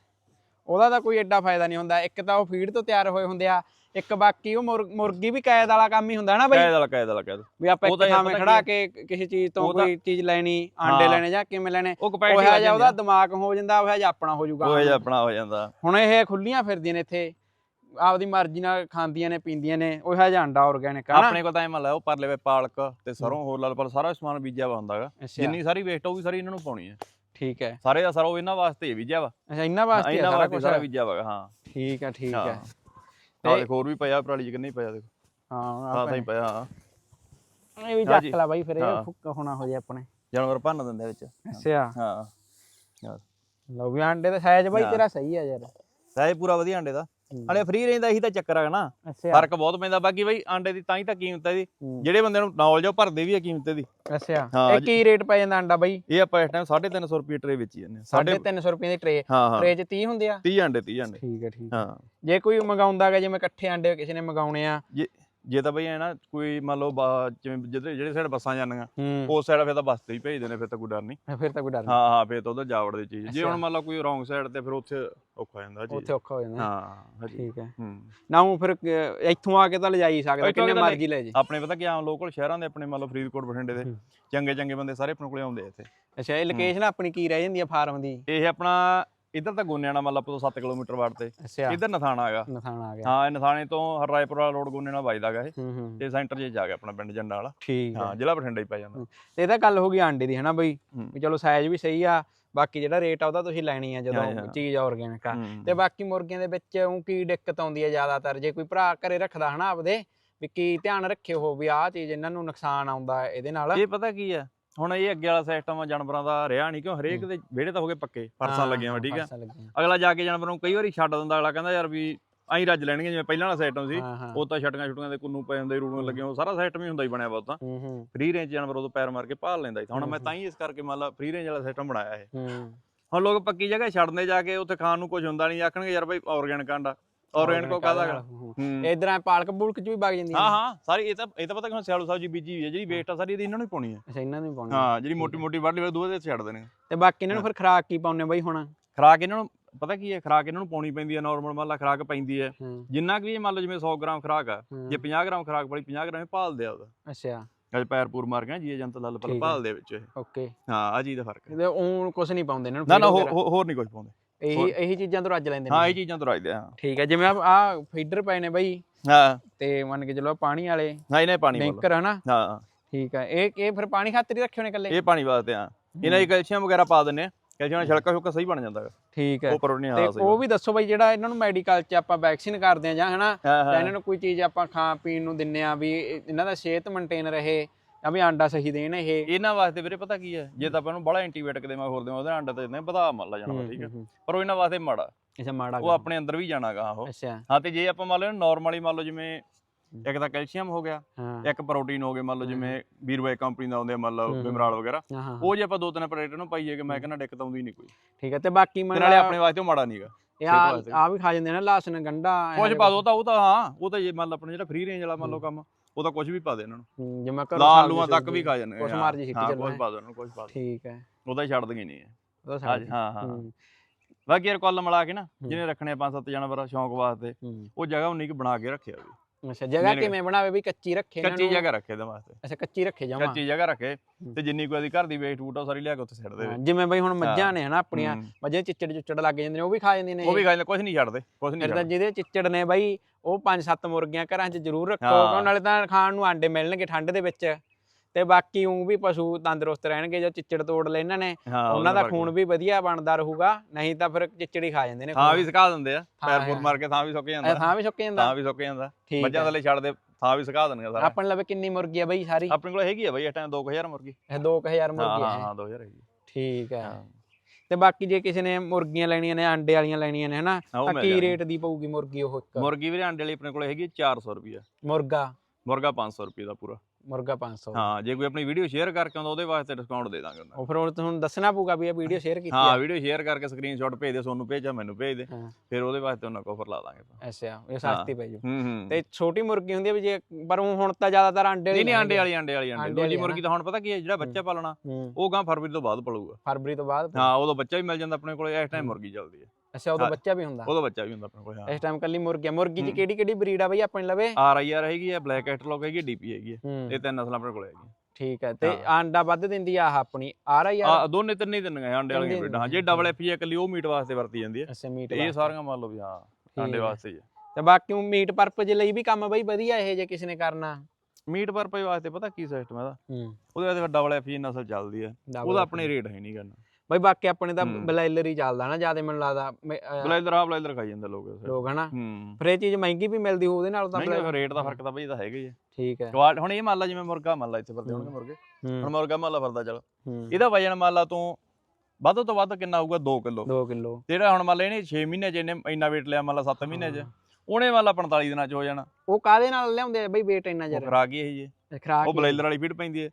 ਉਹਦਾ ਤਾਂ ਕੋਈ ਐਡਾ ਫਾਇਦਾ ਨਹੀਂ ਹੁੰਦਾ। ਇੱਕ ਤਾਂ ਉਹ ਫੀਡ ਤੋਂ ਤਿਆਰ ਹੋਏ ਹੁੰਦੇ ਆ ਇੱਕ ਬਾਕੀ ਉਹ ਮੁਰ- ਮੁਰਗੀ ਵੀ ਕੈਦ ਵਾਲਾ ਕੰਮ ਹੀ ਹੁੰਦਾ ਨਾ ਬਈ। ਕਾਇਦ ਵਾਲਾ ਕਾਇਦ ਵਾਲਾ ਕਾਇਦ ਵੀ ਆਪਾਂ ਇੱਕ ਤਾਂ ਪਤਾ ਖੜਾ ਕੀ ਕਿਸੇ ਚੀਜ਼ ਤੋਂ ਕੋਈ ਚੀਜ਼ ਲੈਣੀ ਆਂਡੇ। ਲੈਣੇ ਜਾਂ ਕਿਵੇਂ ਲੈਣੇ ਉਹ ਜਿਹਾ ਉਹਦਾ ਦਿਮਾਗ ਹੋ ਜਾਂਦਾ ਉਹ ਜਿਹਾ ਆਪਣਾ ਹੋ ਜਾਊਗਾ। ਉਹ ਜਿਹਾ ਆਪਣਾ ਹੋ ਜਾਂਦਾ। ਹੁਣ ਇਹ ਖੁੱਲੀਆਂ ਫਿਰਦੀਆਂ ਨੇ ਇੱਥੇ। ਆਪਦੀ ਮਰਜ਼ੀ ਨਾਲ ਖਾਂਦੀਆਂ ਨੇ ਪੀਂਦੀਆਂ ਨੇ ਉਹ ਜਿਹਾ ਅੰਡਾ ਆਰਗੈਨਿਕ ਆ ਆਪਣੇ ਕੋਲ ਤਾਂ ਐ ਉਹ ਪਰਲੇ ਵੇ ਪਾਲਕ ਤੇ ਸਰੋਂ ਹੋਰ ਲਾਲ ਪਰ ਸਾਰਾ ਸਮਾਨ ਬੀਜਿਆ ਵਾ ਹੁੰਦਾਗਾ ਜਿੰਨੀ ਸਾਰੀ ਵੇਸਟ ਵੀ ਸਾਰੀ ਇਹਨਾਂ ਨੂੰ ਪਾਉਣੀ ਹੈ। ਠੀਕ ਹੈ। ਸਾਰੇ ਦਾ ਸਾਰਾ ਉਹ ਇਹਨਾਂ ਵਾਸਤੇ ਹੀ ਬੀਜਿਆ ਵਾ। ਅੱਛਾ ਇਹਨਾਂ ਵਾਸਤੇ ਆ ਸਾਰਾ ਕੁਝ ਸਾਰਾ ਬੀਜਿਆ ਵਾ ਹਾਂ। ਠੀਕ ਹੈ ਠੀਕ ਹਾਂ। ਹੈ। ਆ ਦੇਖੋ ਹੋਰ ਵੀ ਪਿਆ ਪਰਾਲੀ ਚ ਕਿੰਨੇ ਹੀ ਪਿਆ ਦੇਖੋ। ਹਾਂ ਹਾਂ ਆਹ ਤਾਂ ਹੀ ਪਿਆ ਹਾਂ। ਇਹ ਵੀ ਹਾਂ। ਚੱਕ ਲਾ ਬਾਈ ਫਿਰ ਇਹ ਹਾਂ। ਫੁੱਕਾ ਹੋਣਾ ਹੋ ਜਾ ਆਪਣੇ। ਜਾਨਵਰ ਭੰਨ ਦਿੰਦੇ ਵਿੱਚ। ਅੱਛਾ। ਹਾਂ। ਲਓ ਵੀ ਆਂਡੇ ਦਾ ਸਾਈਜ਼ ਬਾਈ ਹਾਂ। ਤੇਰਾ ਸਹੀ ਆ ਯਾਰ। ਸਾਇ ਪੂਰਾ ਵਧੀਆ ਅੰਡੇ ਦਾ। ਹਲੇ ਫ੍ਰੀ ਰਹਿੰਦਾ ਇਹੀ ਤਾਂ ਚੱਕਰ ਆ ਨਾ। ਅੱਛਾ। ਫ਼ਰਕ ਬਹੁਤ ਪੈਂਦਾ ਬਾਕੀ ਬਈ ਆਂਡੇ ਦੀ ਤਾਂ ਹੀ ਤਾਂ ਕੀਮਤ ਹੈ ਹੂੰ। ਜਿਹੜੇ ਬੰਦੇ ਨੂੰ ਨੌਲੇਜ ਉਹ ਭਰਦੇ ਵੀ ਆ ਕੀਮਤ ਇਹਦੀ। ਅੱਛਾ। ਇਹ। ਕੀ ਰੇਟ ਪੈ ਜਾਂਦਾ ਆਂਡਾ ਬਾਈ? ਇਹ ਆਪਾਂ ਇਸ ਟਾਈਮ 350 ਰੁਪਏ ਟਰੇ ਵੇਚੀ ਜਾਂਦੇ ਹਾਂ। ਸਾਢੇ 350 ਰੁਪਏ ਦੀ ਟਰੇ ਟਰੇ 'ਚ 30 ਹੁੰਦੇ ਆ? 30 ਅੰਡੇ 30 ਅੰਡੇ ਠੀਕ ਹੈ ਠੀਕ ਹੈ ਹਾਂ। ਜੇ ਕੋਈ ਮੰਗਾਉਂਦਾ ਹੈਗਾ ਜਿਵੇਂ ਇਕੱਠੇ ਆਂਡੇ ਕਿਸੇ ਨੇ ਮੰਗਾਉਣੇ ਆ ਜੇ ਤਾਂ ਬਈ ਐ ਨਾ ਕੋਈ ਮੰਨ ਲਓ ਬਾ- ਜਿਵੇਂ ਜਿਹੜੇ ਜਿਹੜੇ ਸਾਈਡ ਬੱਸਾਂ ਜਾਂਦੀਆਂ ਹੂੰ। ਉਸ ਸਾਈਡ ਫਿਰ ਤਾਂ ਬੱਸ ਤੇ ਹੀ ਭੇਜਦੇ ਨੇ ਫਿਰ ਤਾਂ ਕੋਈ ਡਰ ਨਹੀਂ। ਫਿਰ ਤਾਂ ਕੋਈ ਡਰ ਨਹੀਂ। ਹਾਂ ਹਾਂ ਫਿਰ ਤਾਂ ਉਧਰ ਜਾਵੜ ਦੀ ਚੀਜ਼। ਜੇ ਅੱਛਾ। ਹੁਣ ਮੰਨ ਲਓ ਕੋਈ ਰੋਂਗ ਸਾਈਡ ਤੇ ਫਿਰ ਉੱਥੇ ਔਖਾ ਹੋ ਜਾਂਦਾ ਜੀ। ਉੱਥੇ ਔਖਾ ਹੋ ਜਾਂਦਾ। ਹਾਂ ਹਾਂਜੀ। ਠੀਕ ਹੈ। ਹੂੰ। ਨਾ ਉਹ ਫਿਰ ਅਹ, ਇੱਥੋਂ ਆ ਕੇ ਤਾਂ ਲਿਜਾਈ ਸਕਦਾ ਇੱਥੋਂ ਕਿੰਨੇ ਤਾਂ ਮਰਜ਼ੀ ਲੈ ਜੀ। ਆਪਣੇ ਪਤਾ ਕੀ ਆਮ ਲੋਕਲ ਸ਼ਹਿਰਾਂ ਦੇ ਆਪਣੇ ਮੰਨ ਲਓ ਫਰੀਦਕੋਟ ਬਠਿੰਡੇ ਦੇ ਹੂੰ। ਚੰਗੇ ਚੰਗੇ ਬੰਦੇ ਸਾਰੇ ਆਪਣੇ ਕੋਲੇ ਆਉਂਦੇ ਆ ਇੱਥੇ। ਅੱਛਾ ਇਹ ਲੋਕੇਸ਼ਨ ਆਪਣੀ ਕੀ ਰਹਿ ਜਾਂਦੀ ਆ ਫਾਰਮ ਦੀ? ਇਹ ਆਪਣਾ ਇੱਧਰ ਤਾਂ ਗੋਨਿਆਣਾ ਮੰਨ ਲਾ ਤੋਂ 7 ਕਿਲੋਮੀਟਰ ਵਾਟ ਤੇ ਅੱਛਾ। ਇੱਧਰ ਨਥਾਣਾ ਹੈਗਾ। ਨਥਾਣਾ ਆ ਗਿਆ। ਹਾਂ ਇਹ ਨਥਾਣੇ ਤੋਂ ਹਰਰਾਏਪੁਰ ਵਾਲਾ ਰੋਡ ਗੋਨਿਆਣਾ ਵੱਜਦਾ ਹੈਗਾ ਇਹ। ਹੂੰ ਹੂੰ। ਤੇ ਸੈਂਟਰ 'ਚ ਜਾ ਗਿਆ ਆਪਣਾ ਪਿੰਡ ਜੰਡਾ ਵਾਲਾ। ਠੀਕ ਹੈ ਜ਼ਿਲ੍ਹਾ ਬਠਿੰਡਾ ਹੀ ਪੈ ਜਾਂਦਾ। ਤੇ ਇਹ ਤਾਂ ਗੱਲ ਹੋ ਗਈ ਆਂਡੇ ਦੀ ਹਨਾ ਬਈ। ਵੀ ਚਲੋ ਸਾਈਜ਼ ਵੀ ਸਹੀ ਆ ਬਾਕੀ ਜਿਹੜਾ ਰੇਟ ਆ ਉਹਦਾ ਤੁਸੀਂ ਲੈਣੀ ਆ ਜਦੋਂ। ਚੀਜ਼ ਆਰਗੈਨਿਕ ਆ। ਤੇ ਬਾਕੀ ਮੁਰਗੀਆਂ ਦੇ ਵਿੱਚ ਉਹ ਕੀ ਦਿੱਕਤ ਆਉਂਦੀ ਹੈ ਜ਼ਿਆਦਾਤਰ? ਜੇ ਕੋਈ ਭਰਾ ਘਰੇ ਰੱਖਦਾ ਹਨਾ ਆਪਦੇ ਵੀ ਕੀ ਧਿਆਨ ਰੱਖਿਓ ਹੋ ਵੀ ਆਹ ਚੀਜ਼ ਇਹਨਾਂ ਨੂੰ ਨੁਕਸਾਨ ਆਉਂਦਾ ਇਹਦੇ ਨਾਲ। ਇਹ ਪਤਾ ਕੀ ਆ? ਹੁਣ ਇਹ ਅੱਗੇ ਵਾਲਾ ਸਿਸਟਮ ਆ ਜਾਨਵਰਾਂ ਦਾ ਰਿਹਾ ਨਹੀਂ ਕਿਉਂ ਹਰੇਕ ਦੇ ਵਿਹੜੇ ਤਾਂ ਹੋ ਗਏ ਪੱਕੇ ਫਰਸਾਂ ਲੱਗੀਆਂ ਵਾ ਠੀਕ ਆ। ਅਗਲਾ ਜਾ ਕੇ ਜਾਨਵਰ ਨੂੰ ਕਈ ਵਾਰੀ ਛੱਡ ਦਿੰਦਾ ਅਗਲਾ ਕਹਿੰਦਾ ਯਾਰ ਵੀ ਐਂ ਰੱਜ ਲੈਣਗੇ ਜਿਵੇਂ ਪਹਿਲਾਂ ਵਾਲਾ ਸਿਸਟਮ ਸੀ ਉਹ ਤਾਂ ਛਟੀਆਂ ਛੁਟੀਆਂ ਦੇ ਕੁੰਨੂ ਪੈ ਜਾਂਦੇ ਰੂੜੀਆਂ ਲੱਗੀਆਂ ਉਹ ਸਾਰਾ ਸਿਸਟਮ ਹੀ ਹੁੰਦਾ ਹੀ ਬਣਿਆ ਵਾ ਤਾਂ ਹੂੰ ਹੂੰ। ਫ੍ਰੀ ਰੇਂਜ ਜਾਨਵਰ ਉਦੋਂ ਪੈਰ ਮਾਰ ਕੇ ਭਾਲ ਲੈਂਦਾ ਸੀ। ਹੁਣ ਮੈਂ। ਤਾਂ ਹੀ। ਇਸ ਕਰਕੇ ਮੰਨ ਲਾ ਫ੍ਰੀ ਰੇਂਜ ਵਾਲਾ ਸਿਸਟਮ ਬਣਾਇਆ ਇਹ। ਹੂੰ। ਹੁਣ ਲੋਕ ਪੱਕੀ ਜਗ੍ਹਾ ਛੱਡਦੇ ਜਾ ਕੇ ਉੱਥੇ ਖਾਣ ਨੂੰ ਕੁਝ ਹੁੰਦਾ ਨਹੀਂ ਆਖਣਗੇ ਯਾਰ ਬਈ ਆਰਗੈਨਿਕ ਆਂਡਾ। ਆਰਗੈਨਿਕ ਕੋ ਕਾਹਦਾ ਗਾ? ਇਧਰ ਪਾਲਕ ਬੁਲਕ ਚ ਵੀ ਵਗ ਜਾਂਦੀ ਹਾਂ ਹਾਂ ਸਾਰੀ ਇਹ ਤਾਂ ਇਹ ਤਾਂ ਪਤਾ ਕਿ ਹੁਣ ਸਿਆਲੂ ਸਾਹਿਬ ਜੀ ਬੀਜੀ ਹੋਈ ਹੈ ਜਿਹੜੀ ਵੇਸਟ ਆ ਸਾਰੀ ਇਹਦੀ ਇਹਨਾਂ ਨੂੰ ਹੀ ਪਾਉਣੀ ਹੈ ਅੱਛਾ ਇਹਨਾਂ ਨੂੰ ਪਾਉਣੀ ਹਾਂ ਜਿਹੜੀ ਮੋਟੀ ਮੋਟੀ ਵੱਢ ਲਈ ਦੂਏ ਦੇ ਛੱਡ ਦੇਣੇ ਤੇ ਬਾਕੀ ਇਹਨਾਂ ਨੂੰ ਫਿਰ ਖਰਾਕ ਕੀ ਪਾਉਣੇ ਬਈ ਹੁਣ? ਖਰਾਕ ਇਹਨਾਂ ਨੂੰ ਪਤਾ ਕੀ ਹੈ ਖਰਾਕ ਇਹਨਾਂ ਨੂੰ ਪਾਉਣੀ ਪੈਂਦੀ ਹੈ ਨਾਰਮਲ ਮੰਨ ਲਾ ਖਰਾਕ ਪੈਂਦੀ ਹੈ। ਜਿੰਨਾ ਕਿ ਮੰਨ ਲਓ ਜਿਵੇਂ 100 ਗ੍ਰਾਮ ਖਰਾਕ ਆ। ਜੇ 50 ਗ੍ਰਾਮ ਖਰਾਕ ਵਾਲੀ 50 ਗ੍ਰਾਮ ਹੀ ਭਾਲਦੇ ਆ ਉਹਦਾ ਅੱਛਾ। ਅੱਜ ਪੈਰ ਪੂਰ ਮਾਰ ਗਿਆ ਜੀ ਏਜੰਟ ਲੱਲ ਪਲ ਠੀਕ ਹੈ। ਭਾਲਦੇ ਵਿੱਚ ਇਹ। ਓਕੇ। ਹਾਂ ਆ ਜੀ ਦਾ ਫ਼ਰਕ ਹੈ ਤੇ ਉਹ ਕੁਝ ਨਹੀਂ ਪਾਉਂਦੇ ਇਹਨਾਂ ਨੂੰ ਨਾ ਨਾ ਹੋਰ ਨਹੀਂ ਕੁਝ ਪਾਉਂਦੇ। ਇਹੀ ਇਹੀ ਚੀਜ਼ਾਂ ਤੋਂ ਰੱਜ ਲੈਂਦੇ ਹਾਂ ਨੇ ਇਹ ਚੀਜ਼ਾਂ ਤੋਂ ਰਾਜਦੇ ਆ। ਠੀਕ ਹੈ ਜਿਵੇਂ ਆ ਫੀਡਰ ਪਏ ਨੇ ਬਈ। ਹਾਂ। ਤੇ ਮੰਨ ਕੇ ਚਲੋ ਪਾਣੀ ਵਾਲੇ ਹਾਂ ਇਹਨੇ ਪਾਣੀ ਵਾਲਾ। ਡੈਂਕਰ ਹਨਾ? ਹਾਂ। ਠੀਕ ਹੈ ਇਹ ਇਹ ਫਿਰ ਪਾਣੀ ਖਾਤਰ ਹੀ ਰੱਖੇ ਹੋਣੇ ਇਕੱਲੇ? ਇਹ ਪਾਣੀ ਵਾਸਤੇ ਆ। ਇਹਨਾਂ ਦੀ ਕੈਲਸ਼ੀਅਮ ਵਗੈਰਾ ਪਾ ਦਿੰਨੇ ਆ। ਕੈਲਸ਼ੀਅਮ ਨਾਲ ਛਲਕਾ ਛੁਲਕਾ ਸਹੀ ਬਣ ਜਾਂਦਾ ਹੈਗਾ। ਠੀਕ ਹੈ। ਉਹ ਪ੍ਰੋਟੀਨ ਆ ਸਹੀ ਉਹ ਵੀ ਦੱਸੋ ਬਈ ਜਿਹੜਾ ਇਹਨਾਂ ਨੂੰ ਮੈਡੀਕਲ ਚ ਆਪਾਂ ਵੈਕਸੀਨ ਕਰਦੇ ਆ ਜਾਂ ਹਨਾ ਹਾਂ ਤਾਂ ਹਾਂ ਇਹਨਾਂ ਨੂੰ ਕੋਈ ਚੀਜ਼ ਆਪਾਂ ਖਾਣ ਪੀਣ ਨੂੰ ਦਿੰਨੇ ਆ ਵੀ ਇਹ- ਇਹਨਾਂ ਦਾ ਸਿਹਤ ਮੇਨਟੇਨ ਰਹੇ। ਜਾਂ ਵੀ ਆਂਡਾ ਸਹੀ ਦੇਣ ਇਹ। ਇਹਨਾਂ ਵਾਸਤੇ ਵੀਰੇ ਪਤਾ ਕੀ ਹੈ ਜੇ ਤਾਂ ਆਪਾਂ ਨੂੰ ਬੜਾ ਐਂਟੀਬਾਇਓਟਿਕ ਦੇਵਾਂ ਹੋਰ ਦੇਵਾਂ ਉਹਦੇ ਨਾਲ ਅੰਡਾ ਤੇ ਦਿੰਦੇ ਵਧਾ ਮੰਨ ਲਾ ਜਾਣਾ ਠੀਕ ਹੈ। ਪਰ ਉਹ ਇਹਨਾਂ ਵਾਸਤੇ ਮਾੜਾ। ਅੱਛਾ ਮਾੜਾ ਉਹ ਆਪਣੇ ਅੰਦਰ ਵੀ ਜਾਣਾਗਾ ਉਹ ਅੱਛਾ। ਹਾਂ ਤੇ ਜੇ ਆਪਾਂ ਮੰਨ ਲਓ ਨਾਰਮਲੀ ਮੰਨ ਲਓ ਜਿਵੇਂ ਇੱਕ ਤਾਂ ਕੈਲਸ਼ੀਅਮ ਹੋ ਗਿਆ ਇੱਕ ਪ੍ਰੋਟੀਨ ਹੋ ਗਿਆ ਮੰਨ ਲਓ ਜਿਵੇਂ ਬੀਰਵਾਈ ਕੰਪਨੀ ਦਾ ਆਉਂਦੇ ਮੰਨ ਲਓ। ਬਿਮਰਾਲ ਵਗੈਰਾ ਉਹ ਜੇ ਆਪਾਂ ਦੋ ਤਿੰਨ ਪ੍ਰੇਟਰ ਨੂੰ ਪਾਈਏ ਕਿ ਮੈਂ ਕਹਿੰਦਾ ਦਿੱਕਤ ਆਉਂਦੀ ਨਹੀਂ ਕੋਈ। ਠੀਕ ਹੈ ਤੇ ਬਾਕੀ ਮੰਨ ਨਾਲੇ ਆਪਣੇ ਵਾਸਤੇ ਉਹ ਮਾੜਾ ਨਹੀਂਗਾ ਇਹ ਆ ਵੀ ਖਾ ਜਾਂਦੇ ਨੇ ਲਸਣ ਗੰਡਾ ਕੁਝ ਪਾ ਦੋ ਤਾਂ ਉਹ ਤਾਂ ਹਾਂ ਉਹ ਤਾਂ ਜੇ ਮੰਨ ਲਓ ਆਪਣੇ ਜਿਹੜਾ ਫ੍ਰੀ ਰੇਂਜ ਵਾਲਾ ਮੰਨ ਲਓ ਕੰਮ ਉਹ ਤਾਂ ਕੁਝ ਵੀ ਪਾ ਦੇ ਇਹਨਾਂ ਨੂੰ। ਹੂੰ, ਜਿਵੇਂ ਘਰੋਂ ਲਾਲ ਲੂਆਂ ਤੱਕ। ਵੀ ਖਾ ਜਾਂਦੇ ਕੁਛ ਹਾਂ, ਮਰਜ਼ੀ ਸਿੱਟੀ ਹਾਂ, ਚੱਲੋ ਕੁਛ ਹੈਂ। ਪਾ ਦੋ ਕੁਝ ਪਾ ਠੀਕ ਹੈ। ਉਹਦਾ ਹੀ ਛੱਡ ਦਗੇ ਨਹੀਂ ਉਹਦਾ ਹਾਂ ਛੱਡ ਹਾਂ ਹਾਂ। ਹੂੰ, ਬਾਕੀ ਯਾਰ ਕੁੱਲ ਮਿਲਾ ਕੇ ਨਾ ਜਿਹਨੇ ਰੱਖਣੇ ਪੰਜ ਸੱਤ ਜਾਨਵਰ ਸ਼ੌਂਕ ਵਾਸਤੇ ਹੂੰ। ਉਹ ਜਗ੍ਹਾ ਉਨੀ ਕਿ ਬਣਾ ਕੇ ਰੱਖਿਆ ਵੀ। ਅੱਛਾ ਜਗ੍ਹਾ। ਕਿਵੇਂ ਬਣਾਵੇ ਵੀ ਕੱਚੀ ਰੱਖੇ ਇਹਨਾਂ ਕੱਚੀ ਨੂੰ? ਜਗ੍ਹਾ ਰੱਖੇ ਦੇ ਵਾਸਤੇ। ਅੱਛਾ ਕੱਚੀ ਰੱਖੇ ਜਾਵਾਂ ਕੱਚੀ ਜਗ੍ਹਾ ਰੱਖੇ ਤੇ ਜਿੰਨੀ ਕੋਈ ਘਰ ਦੀ ਵੇਸਟ ਫੂਟ ਆ ਸਾਰੀ ਲਿਆ ਕੇ ਉੱਥੇ ਸਿੱਟ ਦੇ ਜਿਵੇਂ ਬਈ ਹੁਣ ਮੱਝਾਂ ਨੇ ਹਨਾ ਆਪਣੀਆਂ। ਮੱਝਾਂ ਚਿੱਚੜ ਚੁੱਚੜ ਲੱਗ ਜਾਂਦੇ ਨੇ ਉਹ ਵੀ ਖਾ ਜਾਂਦੀਆਂ ਨੇ। ਉਹ ਵੀ ਖਾਈ ਕੁਝ ਨਹੀਂ ਛੱਡਦੇ ਕੁਝ ਨਹੀਂ ਛੱਡਦੇ। ਜਿਹਦੇ ਚਿੱਚੜ ਨੇ ਬਾਈ ਉਹ ਪੰਜ ਸੱਤ ਮੁਰਗੀਆਂ ਘਰਾਂ 'ਚ ਜ਼ਰੂਰ ਰੱਖੋ ਨਾਲੇ ਤਾਂ ਖਾਣ ਨੂੰ ਆਂਡੇ ਮਿਲਣਗੇ ਠੰਡ ਦੇ ਵਿੱਚ। ਤੇ ਬਾਕੀ ਉਹ ਵੀ ਪਸ਼ੂ ਤੰਦਰੁਸਤ ਰਹਿਣਗੇ ਜੋ ਚਿੱਚੜ ਤੋੜ ਲੈ ਇਹਨਾਂ ਨੇ ਹਾਂ ਉਹਨਾਂ ਦਾ ਖੂਨ ਵੀ ਵਧੀਆ ਬਣਦਾ ਰਹੂਗਾ ਨਹੀਂ ਤਾਂ ਫਿਰ ਚਿੱਚੜੀ ਖਾ ਜਾਂਦੇ ਨੇ ਥਾਂ। ਵੀ ਸੁਕਾ ਦਿੰਦੇ ਆ ਪੈਰ ਹਾਂ, ਮਾਰ ਕੇ ਥਾਂ ਵੀ ਸੁੱਕ ਜਾਂਦਾ ਥਾਂ ਵੀ ਸੁੱਕ ਜਾਂਦਾ। ਥਾਂ ਵੀ ਸੁੱਕ ਜਾਂਦਾ। ਠੀਕ ਮੱਝਾਂ ਹੈ। ਥੱਲੇ ਛੱਡ ਦੇ ਥਾਂ ਵੀ ਸੁਕਾ ਦੇਣਗੇ ਸਾਰਾ। ਆਪਣੇ ਲਵੇ ਕਿੰਨੀ ਮੁਰਗੀ ਆ ਬਈ ਸਾਰੀ? ਆਪਣੇ ਕੋਲ ਹੈਗੀ ਆ ਬਾਈ ਇਸ ਟਾਈਮ 2000 ਮੁਰਗੀ। ਇਹ 2000 ਹਾਂ ਮੁਰਗੀ ਹਾਂ ਹੈ ਹਾਂ 2000 ਹੈਗੀ ਠੀਕ ਹੈ। ਹਾਂ। ਤੇ ਬਾਕੀ ਜੇ ਕਿਸੇ ਨੇ ਮੁਰਗੀਆਂ ਲੈਣੀਆਂ ਨੇ ਆਂਡੇ ਵਾਲੀਆਂ ਲੈਣੀਆਂ ਨੇ ਹਨਾ ਹਾਂ, ਉਹ ਤਾਂ ਮਿਲ ਕੀ ਜਾਣਗੀਆਂ। ਰੇਟ ਦੀ ਪਊਗੀ ਮੁਰਗੀ ਉਹ ਇੱਕ? ਮੁਰਗੀ ਵੀਰੇ ਅੰਡੇ ਵਾਲੀ ਆਪਣੇ ਕੋਲ ਹੈਗੀ 400 ਰੁਪਏ ਮੁਰਗਾ। ਮੁਰਗਾ 500 ਰੁਪਏ ਦਾ ਪੂਰਾ। ਮੁਰਗਾ 500 ਹਾਂ ਜੇ ਕੋਈ ਆਪਣੀ ਵੀਡੀਓ ਸ਼ੇਅਰ ਕਰਕੇ ਆਉਂਦਾ ਉਹਦੇ ਵਾਸਤੇ ਡਿਸਕਾਊਂਟ ਦੇ ਦਾਂਗੇ ਉਹਨਾਂ ਉਹ ਫਿਰ ਉਹ ਤੁਹਾਨੂੰ ਦੱਸਣਾ ਪਊਗਾ ਵੀ ਇਹ ਵੀਡੀਓ ਸ਼ੇਅਰ ਕੀਤੀ ਹਾਂ ਆ। ਵੀਡੀਓ ਸ਼ੇਅਰ ਕਰਕੇ ਸਕਰੀਨਸ਼ਾਟ ਭੇਜ ਦੇ ਸੋਨੂੰ ਭੇਜ ਜਾਂ ਮੈਨੂੰ ਭੇਜ ਦੇ ਹਾਂ। ਫਿਰ ਉਹਦੇ ਵਾਸਤੇ ਉਹਨਾਂ ਕੋਲ ਆਫਰ ਲਾ ਦਾਂਗੇ ਆਪਾਂ। ਅੱਛਾ ਇਹ ਸਸਤੀ ਪੈ ਜੂ। ਹੂੰ ਹੂੰ। ਤੇ ਛੋਟੀ ਮੁਰਗੀ ਹੁੰਦੀ ਆ ਵੀ ਜੇ ਪਰ ਊਂ ਹੁਣ ਤਾਂ ਜ਼ਿਆਦਾਤਰ ਅੰਡੇ ਨਹੀਂ ਨਹੀਂ। ਵਾਲੀ ਅੰਡੇ ਵਾਲੀ ਅੰਡੇ। ਅੰਡੇ ਦੂਜੀ ਵਾਲੀ ਮੁਰਗੀ ਤਾਂ ਹੁਣ ਪਤਾ ਕੀ ਹੈ ਜਿਹੜਾ ਬੱਚਾ ਪਾਲਣਾ ਹੂੰ। ਉਹ ਗਾਂ ਫਰਵਰੀ ਤੋਂ ਬਾਅਦ ਪਲੂਗਾ। ਫਰਵਰੀ ਤੋਂ ਬਾਅਦ ਹਾਂ ਉਦੋਂ ਬੱਚਾ ਵੀ ਮਿਲ ਜਾਂਦਾ ਆਪਣੇ ਕੋਲ ਇਸ ਟਾਈਮ ਹੂੰ। ਮੁਰਗੀ ਚੱਲਦੀ ਹੈ ਅੱਛਾ ਉਦੋਂ। ਬੱਚਾ ਵੀ ਹੁੰਦਾ। ਉਦੋਂ ਬੱਚਾ ਵੀ ਹੁੰਦਾ ਆਪਣੇ ਕੋਲ ਹਾਂ। ਇਸ ਟਾਈਮ ਕੱਲੀ ਮੁਰਗੀ ਆ। ਮੁਰਗੀ ਚ। ਕਿਹੜੀ ਕਿਹੜੀ ਬਰੀਡ ਆ ਬਈ ਆਪਣੇ ਲਵੇ? ਆਰ ਆਈ ਆਰ ਹੈਗੀ ਹੈ ਬਲੈਕ ਐਸਟਰਲੌਕ ਹੈਗੀ ਡੀਪੀ ਹੈਗੀ ਇਹ ਤਿੰਨ ਨਸਲਾਂ ਆਪਣੇ ਕੋਲ ਹੈਗੀਆਂ। ਠੀਕ ਹੈ ਤੇ। ਆਂਡਾ ਵੱਧ ਦਿੰਦੀ ਆ ਆਪਣੀ। ਆ ਰਹੀ ਆ ਆ ਦੋਨੇ ਤਿੰਨੇ ਹੀ ਦਿੰਦੀਆਂ ਅੰਡੇ ਵਾਲੀਆਂ ਤਿੰਨੇ ਬਰੀਡਾਂ ਹਾਂ ਜੇ। ਡਬਲ ਐਫ ਹੈ ਇਕੱਲੀ ਉਹ ਮੀਟ ਵਾਸਤੇ ਵਰਤੀ ਜਾਂਦੀ ਹੈ ਅੱਛਾ ਮੀਟ ਇਹ ਸਾਰੀਆਂ ਮੰਨ ਲਓ ਵੀ ਹਾਂ ਹੈ। ਵਾਸਤੇ ਹੀ ਤੇ ਬਾਕੀ ਮੀਟ ਪਰਪਸ ਲਈ ਵੀ ਕੰਮ ਬਈ ਵਧੀਆ ਇਹ ਜੇ ਕਿਸੇ ਨੇ ਕਰਨਾ। ਮੀਟ ਪਰਪਸ ਵਾਸਤੇ ਪਤਾ ਕੀ ਸਿਸਟਮ ਹੈ ਹੂੰ। ਉਹਦੇ ਵਾਸਤੇ ਡਬਲ ਐਫ ਨਸਲ ਚੱਲਦੀ ਹੈ ਉਹਦਾ ਆਪਣੇ ਰੇਟ ਹੈ ਨਹੀਂ ਕਰਨਾ। ਬਈ ਬਾਕੀ ਆਪਣੇ ਤਾਂ। ਬਲੈਲਰ ਹੀ ਚੱਲਦਾ ਨਾ ਜ਼ਿਆਦਾ ਮੈਨੂੰ ਲੱਗਦਾ ਬਲੈਦਰ ਆ ਬਲੈਦਰ ਖਾਈ ਜਾਂਦੇ ਲੋਕ ਲੋਕ ਹਨਾ? ਫਿਰ ਇਹ ਚੀਜ਼ ਮਹਿੰਗੀ ਵੀ ਮਿਲਦੀ ਹੋਊ ਉਹਦੇ ਨਾਲ ਤਾਂ broiler- ਰੇਟ ਦਾ ਫ਼ਰਕ ਤਾਂ ਬਈ ਇਹਦਾ ਹੈਗਾ ਹੀ ਠੀਕ ਹੈ। ਕੁਆਲ- ਹੁਣ ਇਹ ਮੰਨ ਲਾ ਜਿਵੇਂ ਮੁਰਗਾ ਮੰਨ ਲਾ ਇੱਥੇ ਫਿਰਦੇ ਹੋਣਗੇ ਮੁਰਗੇ। ਹੁਣ ਮੁਰਗਾ ਮੰਨ ਲਾ ਫਿਰਦਾ ਚੱਲ। ਇਹਦਾ ਵਜਨ ਮੰਨ ਲਾ ਤੂੰ ਵੱਧ ਤੋਂ ਵੱਧ ਕਿੰਨਾ ਹੋਊਗਾ? 2 ਕਿਲੋ। 2 ਕਿਲੋ। ਜਿਹੜਾ ਹੁਣ ਮੰਨ ਲਾ ਇਹਨੇ 6 ਮਹੀਨੇ ਚ ਇਹਨੇ ਇੰਨਾ weight ਲਿਆ ਮੰਨ ਲਾ 7 ਮਹੀਨੇ ਚ ਉਹਨੇ ਮੰਨ ਲਾ 45 ਦਿਨਾਂ ਚ ਹੋ ਜਾਣਾ। ਉਹ ਕਾਦੇ ਨਾਲ ਲਿਆਉਂਦੇ ਆ ਬਈ weight ਇੰਨਾ ਜਰ ਖਰਾਕ ਹੀ ਇਹ ਜੀ ਖਰਾਕ ਉਹ ਬਲੈਲਰ ਵਾਲੀ ਫੀਡ ਪੈਂਦੀ ਹੈ।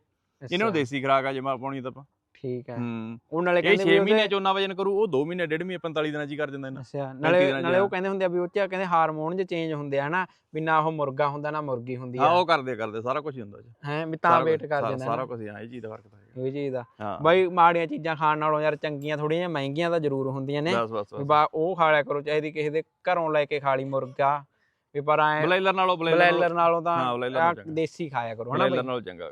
ਇਹਨਾਂ ਦੇਸੀ ਖਰਾਕ ਆ ਜੇ ਪਾਉਣੀ ਤਾਂ ਆਪਾਂ। ਠੀਕ ਹੈ। ਹੂੰ। ਉਹ ਨਾਲੇ ਇਹ ਕਹਿੰਦੇ 6 ਵੀ ਮਹੀਨੇ ਚ ਉਹਨਾਂ ਵਜਨ ਕਰੂ ਉਹ 2 ਮਹੀਨੇ ਡੇਢ ਮਹੀਨੇ 45 ਦਿਨਾਂ ਚ ਹੀ ਕਰ ਦਿੰਦਾ ਇਹਨਾਂ। ਅੱਛਾ ਨਾਲੇ ਦਿਨਾਂ 'ਚ ਨਾਲੇ ਉਹ ਹਾਂ। ਕਹਿੰਦੇ ਹੁੰਦੇ ਆ ਵੀ ਉਹ ਚ ਕਹਿੰਦੇ ਹਾਰਮੋਨ ਜੇ ਚੇਂਜ ਹੁੰਦੇ ਆ ਨਾ ਵੀ ਨਾ ਉਹ ਮੁਰਗਾ ਹੁੰਦਾ ਨਾ ਮੁਰਗੀ ਹੁੰਦੀ ਹਾਂ ਆ। ਉਹ ਕਰਦੇ ਕਰਦੇ ਸਾਰਾ ਕੁਝ ਹੀ ਹੁੰਦਾ ਜੀ ਹੈ ਵੀ ਤਾਂ ਸਾਰਾ ਵੇਟ ਕੁਛ, ਕਰ ਸਾਰਾ- ਦਿੰਦਾ ਸਾਰਾ ਨਾ। ਕੁਝ ਹਾਂ ਇਹ ਚੀਜ਼ ਦਾ ਫ਼ਰਕ ਤਾਂ ਇਹ ਚੀਜ਼ ਦਾ। ਹਾਂ। ਬਾਈ ਮਾੜੀਆਂ ਚੀਜ਼ਾਂ ਖਾਣ ਨਾਲੋਂ ਯਾਰ ਚੰਗੀਆਂ ਥੋੜੀਆਂ ਜਿਹੀਆਂ ਮਹਿੰਗੀਆਂ ਤਾਂ ਜ਼ਰੂਰ ਹੁੰਦੀਆਂ ਨੇ। ਬਸ ਬਸ ਵੀ ਬਸ ਬਾ ਉਹ ਖਾ ਲਿਆ ਕਰੋ ਚਾਹੀਦੀ ਕਿਸੇ ਦੇ ਘਰੋਂ ਲੈ ਕੇ ਖਾ ਲਈ ਮੁਰਗਾ। ਵੀ ਪਰ ਐ ਬਲੈਲਰ ਨਾਲੋਂ ਬਲੈਲਰ ਨਾਲੋਂ ਤਾਂ ਹਾਂ। ਦੇਸੀ ਖਾਇਆ ਕਰੋ ਹਨਾ ਬਲੈਲਰ ਨਾਲੋਂ ਚੰਗਾ।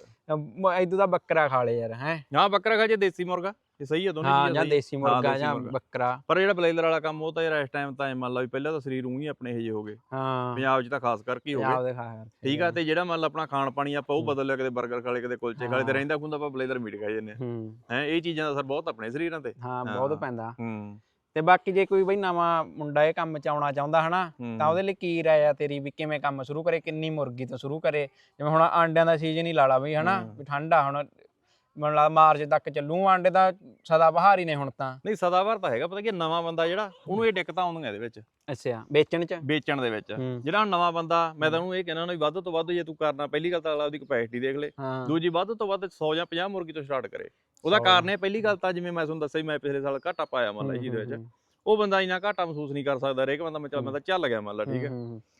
ਇਦੋਂ ਦਾ ਬੱਕਰਾ ਖਾ ਲੈ ਯਾਰ ਹੈ? ਹਾਂ ਬੱਕਰਾ ਖਾ ਜੇ ਦੇਸੀ ਮੁਰਗਾ। ਇਹ ਸਹੀ ਹੈ ਦੋਨੇ ਹਾਂ ਚੀਜ਼ਾਂ ਜਾਂ ਸਹੀ। ਦੇਸੀ ਮੁਰਗਾ ਜਾਂ। ਬੱਕਰਾ। ਪਰ ਜਿਹੜਾ ਬਲੈਲਰ ਵਾਲਾ ਕੰਮ ਉਹ ਤਾਂ ਯਾਰ ਇਸ ਟਾਈਮ ਤਾਂ ਐਂ ਮੰਨ ਲਾ ਵੀ ਪਹਿਲਾਂ ਤਾਂ ਸਰੀਰ ਉਹੀ ਆਪਣੇ ਇਹ ਜਿਹੇ ਹੋ ਗਏ। ਹਾਂ। ਪੰਜਾਬ 'ਚ ਤਾਂ ਖਾਸ ਕਰਕੇ ਹੀ ਹੋ ਪੰਜਾਬ ਗਏ ਦੇ ਖਾ ਯਾਰ ਠੀਕ ਆ ਤੇ ਜਿਹੜਾ ਮੰਨ ਲਾ ਆਪਣਾ ਖਾਣ ਪਾਣੀ ਆਪਾਂ ਉਹ ਬਦਲ ਲਿਆ ਕਦੇ 버ਗਰ ਖਾ ਲਏ ਕਦੇ ਕੁਲਚੇ ਖਾ ਲਏ ਤੇ ਹਾਂ। ਰਹਿੰਦਾ ਖੁੰਦਾ ਆਪਾਂ ਬਲੈਲਰ ਮੀਟ ਖਾਈ ਜਾਂਦੇ ਹੂੰ। ਹੈ ਇਹ ਚੀਜ਼ਾਂ ਦਾ ਅਸਰ ਬਹੁਤ ਆਪਣੇ ਸਰੀਰਾਂ ਤੇ। ਹਾਂ ਬਹੁਤ ਹਾਂ। ਪੈਂਦਾ। ਹੂੰ। ਤੇ ਬਾਕੀ ਜੇ ਕੋਈ ਬਈ ਨਵਾਂ ਮੁੰਡਾ ਇਹ ਕੰਮ ਚ ਆਉਣਾ ਚਾਹੁੰਦਾ ਹਨਾ। ਤਾਂ ਉਹਦੇ ਲਈ ਕੀ ਰਾਏ ਆ ਤੇਰੀ ਵੀ ਕਿਵੇਂ ਕੰਮ ਸ਼ੁਰੂ ਕਰੇ ਕਿੰਨੀ ਮੁਰਗੀ ਤੋਂ ਸ਼ੁਰੂ ਕਰੇ? ਜਿਵੇਂ ਹੁਣ ਆਂਡਿਆਂ ਦਾ ਸੀਜ਼ਨ ਹੀ ਲਾ ਲਾ ਬਈ ਹਨਾ। ਵੀ ਠੰਡਾ ਹੁਣ ਮੈਨੂੰ ਲੱਗਦਾ ਮਾਰਚ ਤੱਕ ਚੱਲੂ ਆਂਡੇ ਤਾਂ ਸਦਾ ਬਹਾਰ ਹੀ ਨੇ ਹੁਣ ਤਾਂ। ਨਹੀਂ ਸਦਾਵਰ ਤਾਂ ਹੈਗਾ ਪਤਾ ਕੀ ਨਵਾਂ ਬੰਦਾ ਜਿਹੜਾ ਉਹਨੂੰ ਇਹ ਦਿੱਕਤਾਂ ਆਉਂਦੀਆਂ ਇਹਦੇ ਵਿੱਚ। ਅੱਛਾ ਵੇਚਣ ਚ? ਵੇਚਣ ਦੇ ਵਿੱਚ। ਜਿਹੜਾ ਨਵਾਂ ਬੰਦਾ ਮੈਂ ਤਾਂ ਉਹਨੂੰ ਇਹ ਕਹਿਣਾ ਨਾ ਵੀ ਵੱਧ ਤੋਂ ਵੱਧ ਜੇ ਤੂੰ ਕਰਨਾ ਪਹਿਲੀ ਗੱਲ ਤਾਂ ਅਗਲਾ ਉਹਦੀ ਕਪੈਸਿਟੀ ਦੇਖ ਲੈ। ਦੂਜੀ ਵੱਧ ਤੋਂ ਵੱਧ 100 ਜਾਂ 50 ਮੁਰਗੀ ਤੋਂ ਸਟਾਰਟ ਕਰੇ। ਉਹਦਾ। ਕਾਰਨ ਇਹ ਪਹਿਲੀ ਗੱਲ ਤਾਂ ਜਿਵੇਂ ਮੈਂ ਤੁਹਾਨੂੰ ਦੱਸਿਆ ਮੈਂ ਪਿਛਲੇ ਸਾਲ ਘਾਟਾ ਪਾਇਆ ਮੰਨ ਲਾ ਜੀ ਦੇ ਵਿੱਚ। ਉਹ ਬੰਦਾ ਇੰਨਾ ਘਾਟਾ ਮਹਿਸੂਸ ਨਹੀਂ ਕਰ ਸਕਦਾ ਹਰੇਕ ਬੰਦਾ ਮੈਂ ਚੱਲ ਮੈਂ ਤਾਂ ਚੱਲ ਗਿਆ ਮੰਨ ਲਾ ਠੀਕ ਹੈ।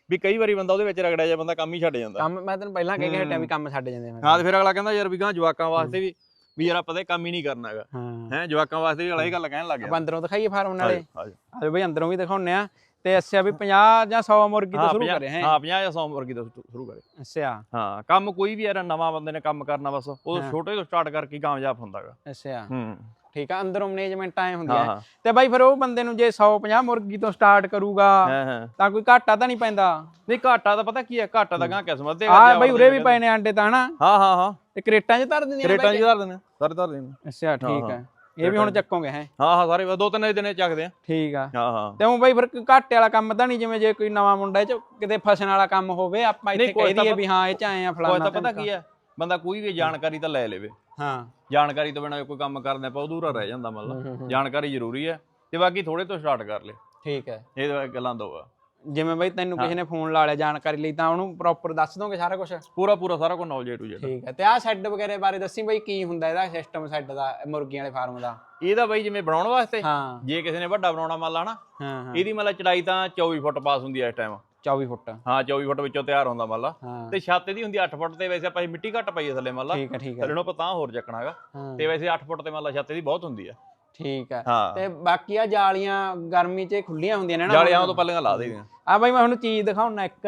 ਵੀ ਕਈ ਵਾਰੀ ਬੰਦਾ ਉਹਦੇ ਵਿੱਚ ਰਗੜਿਆ ਜਾ ਬੰਦਾ ਕੰਮ ਹੀ ਛੱਡ ਜਾਂਦਾ। ਕੰਮ ਮੈਂ ਤੈਨੂੰ ਪਹਿਲਾਂ ਕਹਿ ਕੇ ਹਟਿਆ ਵੀ। ਕੰਮ ਛੱਡ ਜਾਂਦੇ ਹਾਂ ਤੇ ਫਿਰ ਅਗਲਾ ਕਹਿੰਦਾ ਯਾਰ ਵੀ ਗਾਂ ਜਵਾਕਾਂ ਵਾਸਤੇ ਵੀ ਵੀ ਯਾਰ ਆਪਾਂ ਤਾਂ ਕੰਮ ਹੀ ਨਹੀਂ ਕਰਨਾ ਹੈਗਾ। ਹਾਂ। ਜਵਾਕਾਂ ਵਾਸਤੇ ਵੀ ਅਗਲਾ ਇਹ ਗੱਲ ਕਹਿਣ ਲੱਗ ਗਿਆ। ਅੰਦਰੋਂ ਦਿਖਾਈਏ ਫਾਰਮ ਨਾਲੇ। ਆਜੋ ਬਈ ਅੰਦਰੋਂ ਵੀ ਦਿਖਾਉਣੇ ਆ ਤੇ ਅੱਛਾ ਵੀ 50 ਜਾਂ 100 ਮੁਰਗੀ ਤੋਂ ਸ਼ੁਰੂ 50 ਕਰੇ ਹੈ? ਹਾਂ 50 ਜਾਂ 100 ਮੁਰਗੀ ਤੋਂ ਸ਼ੁਰੂ- ਕਰੇ। ਅੱਛਾ। ਹਾਂ ਕੰਮ ਕੋਈ ਵੀ ਯਾਰ ਨਵਾਂ ਬੰਦੇ ਨੇ ਕੰਮ ਕਰਨਾ ਬਸ ਉਹ। ਛੋਟੇ ਤੋਂ ਸਟਾਰਟ ਕਰਕੇ ਕਾਮਯਾਬ ਹੁੰਦਾਗਾ। ਅੱਛਾ। ਹੂੰ। ਠੀਕ ਆ ਅੰਦਰੋਂ ਮੈਨੇਜਮੈਂਟ ਆਏ ਹੁੰਦੀ ਹਾਂ ਤੇ ਬਾਈ ਫਿਰ ਉਹ ਬੰਦੇ ਨੂੰ ਜੇ 150 ਮੁਰਗੀ ਤੋਂ ਸਟਾਰਟ ਕਰੂਗਾ ਤਾਂ ਕੋਈ ਘਾਟਾ ਤਾਂ ਨਹੀਂ ਪੈਂਦਾ? ਨਹੀਂ ਘਾਟਾ ਤਾਂ ਪਤਾ ਕੀ ਹੈ ਘਾਟਾ ਤਾਂ ਗਾਂ ਕਿਸਮਤ ਦੇ ਆ ਬਾਈ ਉਰੇ ਵੀ ਪਏ ਨੇ ਆਂਡੇ ਤਾਂ ਹਨਾ? ਹਾਂ ਹਾਂ ਹਾਂ। ਤੇ ਕਰੇਟਾਂ 'ਚ ਧਰ ਦਿੰਦੀਆਂ ਨੇ ਕਰੇਟਾਂ? ਜੀ ਧਰ ਦਿੰਦੇ ਆ, ਸਾਰੇ ਧਰ ਦਿੰਦੇ ਆ। ਅੱਛਾ ਠੀਕ ਹੈ। ਇਹ ਵੀ ਹੁਣ ਚੱਕੋਗੇ ਹੈ? ਹਾਂ ਹਾਂ ਸਾਰੇ ਦੋ ਤਿੰਨ ਦਿਨੇ ਚੱਕਦੇ ਆ। ਠੀਕ ਆ। ਹਾਂ ਹਾਂ। ਤੇ ਉਹ ਬਾਈ ਫਿਰ ਕੋਈ ਘਾਟੇ ਵਾਲਾ ਕੰਮ ਤਾਂ ਨਹੀਂ ਜਿਵੇਂ ਜੇ ਕੋਈ ਨਵਾਂ ਮੁੰਡਾ ਚ ਕਿਤੇ ਫਸਣ ਵਾਲਾ ਕੰਮ ਹੋਵੇ ਆਪਾਂ ਇੱਥੇ ਕੋਈ ਕਹਿ ਦਈਏ ਵੀ ਹਾਂ ਇਹ ਚ ਆਏ ਆ ਕੋਈ ਫਲਾਣਾ ਤਾਂ ਪਤਾ ਕੀ ਹੈ ਬੰਦਾ ਕੋਈ ਵੀ ਜਾਣਕਾਰੀ ਤਾਂ ਲੈ ਲਵੇ। ਹਾਂ। ਜਾਣਕਾਰੀ ਤੋਂ ਬਿਨਾਂ ਕੋਈ ਕੰਮ ਕਰਨ ਆਪਾਂ ਅਧੂਰਾ ਰਹਿ ਜਾਂਦਾ ਮਤਲਬ। ਜਾਣਕਾਰੀ ਜ਼ਰੂਰੀ ਹੈ ਤੇ ਬਾਕੀ ਥੋੜੇ ਤੋਂ ਸਟਾਰਟ ਕਰ ਲੈ। ਠੀਕ ਹੈ। ਇਹ ਗੱਲਾਂ ਦੋ ਆ। ਜਿਵੇਂ ਬਾਈ ਤੈਨੂੰ ਕਿਸੇ ਨੇ ਫੋਨ ਲਾ ਲਿਆ ਜਾਣਕਾਰੀ ਲਈ ਤਾਂ ਉਹਨੂੰ ਪ੍ਰੋਪਰ ਦੱਸ ਦੋਗੇ ਸਾਰਾ ਕੁਝ ਪੂਰਾ ਪੂਰਾ ਸਾਰਾ ਕੁਝ ਨੌਲੇਜ ਟੂ ਜੈਡ ਠੀਕ ਹੈ ਤੇ ਆਹ ਸ਼ੈੱਡ ਵਗੈਰੇ ਬਾਰੇ ਦੱਸੀ ਬਾਈ ਕੀ ਹੁੰਦਾ ਇਹਦਾ ਸਿਸਟਮ ਸ਼ੈੱਡ ਦਾ ਮੁਰਗੀਆਂ ਵਾਲੇ ਫਾਰਮ ਦਾ? ਇਹਦਾ ਬਾਈ ਜਿਵੇਂ ਬਣਾਉਣ ਵਾਸਤੇ ਹਾਂ। ਜੇ ਕਿਸੇ ਨੇ ਵੱਡਾ ਬਣਾਉਣਾ ਮੰਨ ਲਾ ਨਾ ਹਾਂ ਹਾਂ। ਇਹਦੀ ਮਤਲਬ ਚੜਾਈ ਤਾਂ 24 ਫੁੱਟ ਪਾਸ ਹੁੰਦੀ ਹੈ ਇਸ ਟਾਈਮ 24 ਫੁੱਟ। ਹਾਂ 24 ਫੁੱਟ ਵਿੱਚੋਂ ਤਿਆਰ ਹੁੰਦਾ ਮੰਨ ਲਾ। ਹਾਂ। ਤੇ ਛੱਤ ਇਹਦੀ ਹੁੰਦੀ 8 ਫੁੱਟ ਤੇ ਵੈਸੇ ਆਪਾਂ ਮਿੱਟੀ ਘੱਟ ਪਾਈਏ ਥੱਲੇ ਮੰਨ ਲਾ। ਠੀਕ ਹੈ ਠੀਕ ਹੈ। ਥੱਲੇ ਨੂੰ ਆਪਾਂ ਤਾਂ ਹੋਰ ਚੱਕਣਾ ਹੈਗਾ। ਹਾਂ। ਤੇ ਵੈਸੇ 8 ਫੁੱਟ ਤੇ ਮੰਨ ਲਾ ਛੱਤ ਇਹਦੀ ਬਹੁਤ ਹੁੰਦੀ ਆ। ਠੀਕ ਹੈ। ਹਾਂ। ਤੇ ਬਾਕੀ ਆ ਜਾਲੀਆਂ ਗਰਮੀ 'ਚ ਖੁੱਲੀਆਂ ਹੁੰਦੀਆਂ ਨੇ ਨਾ ਜਾਲੀਆਂ ਤੋਂ ਪਹਿਲਾਂ ਲਾ ਦੇਈਆਂ। ਆ ਬਾਈ ਮੈਂ ਤੁਹਾਨੂੰ ਚੀਜ਼ ਦਿਖਾਉਣਾ ਇੱਕ।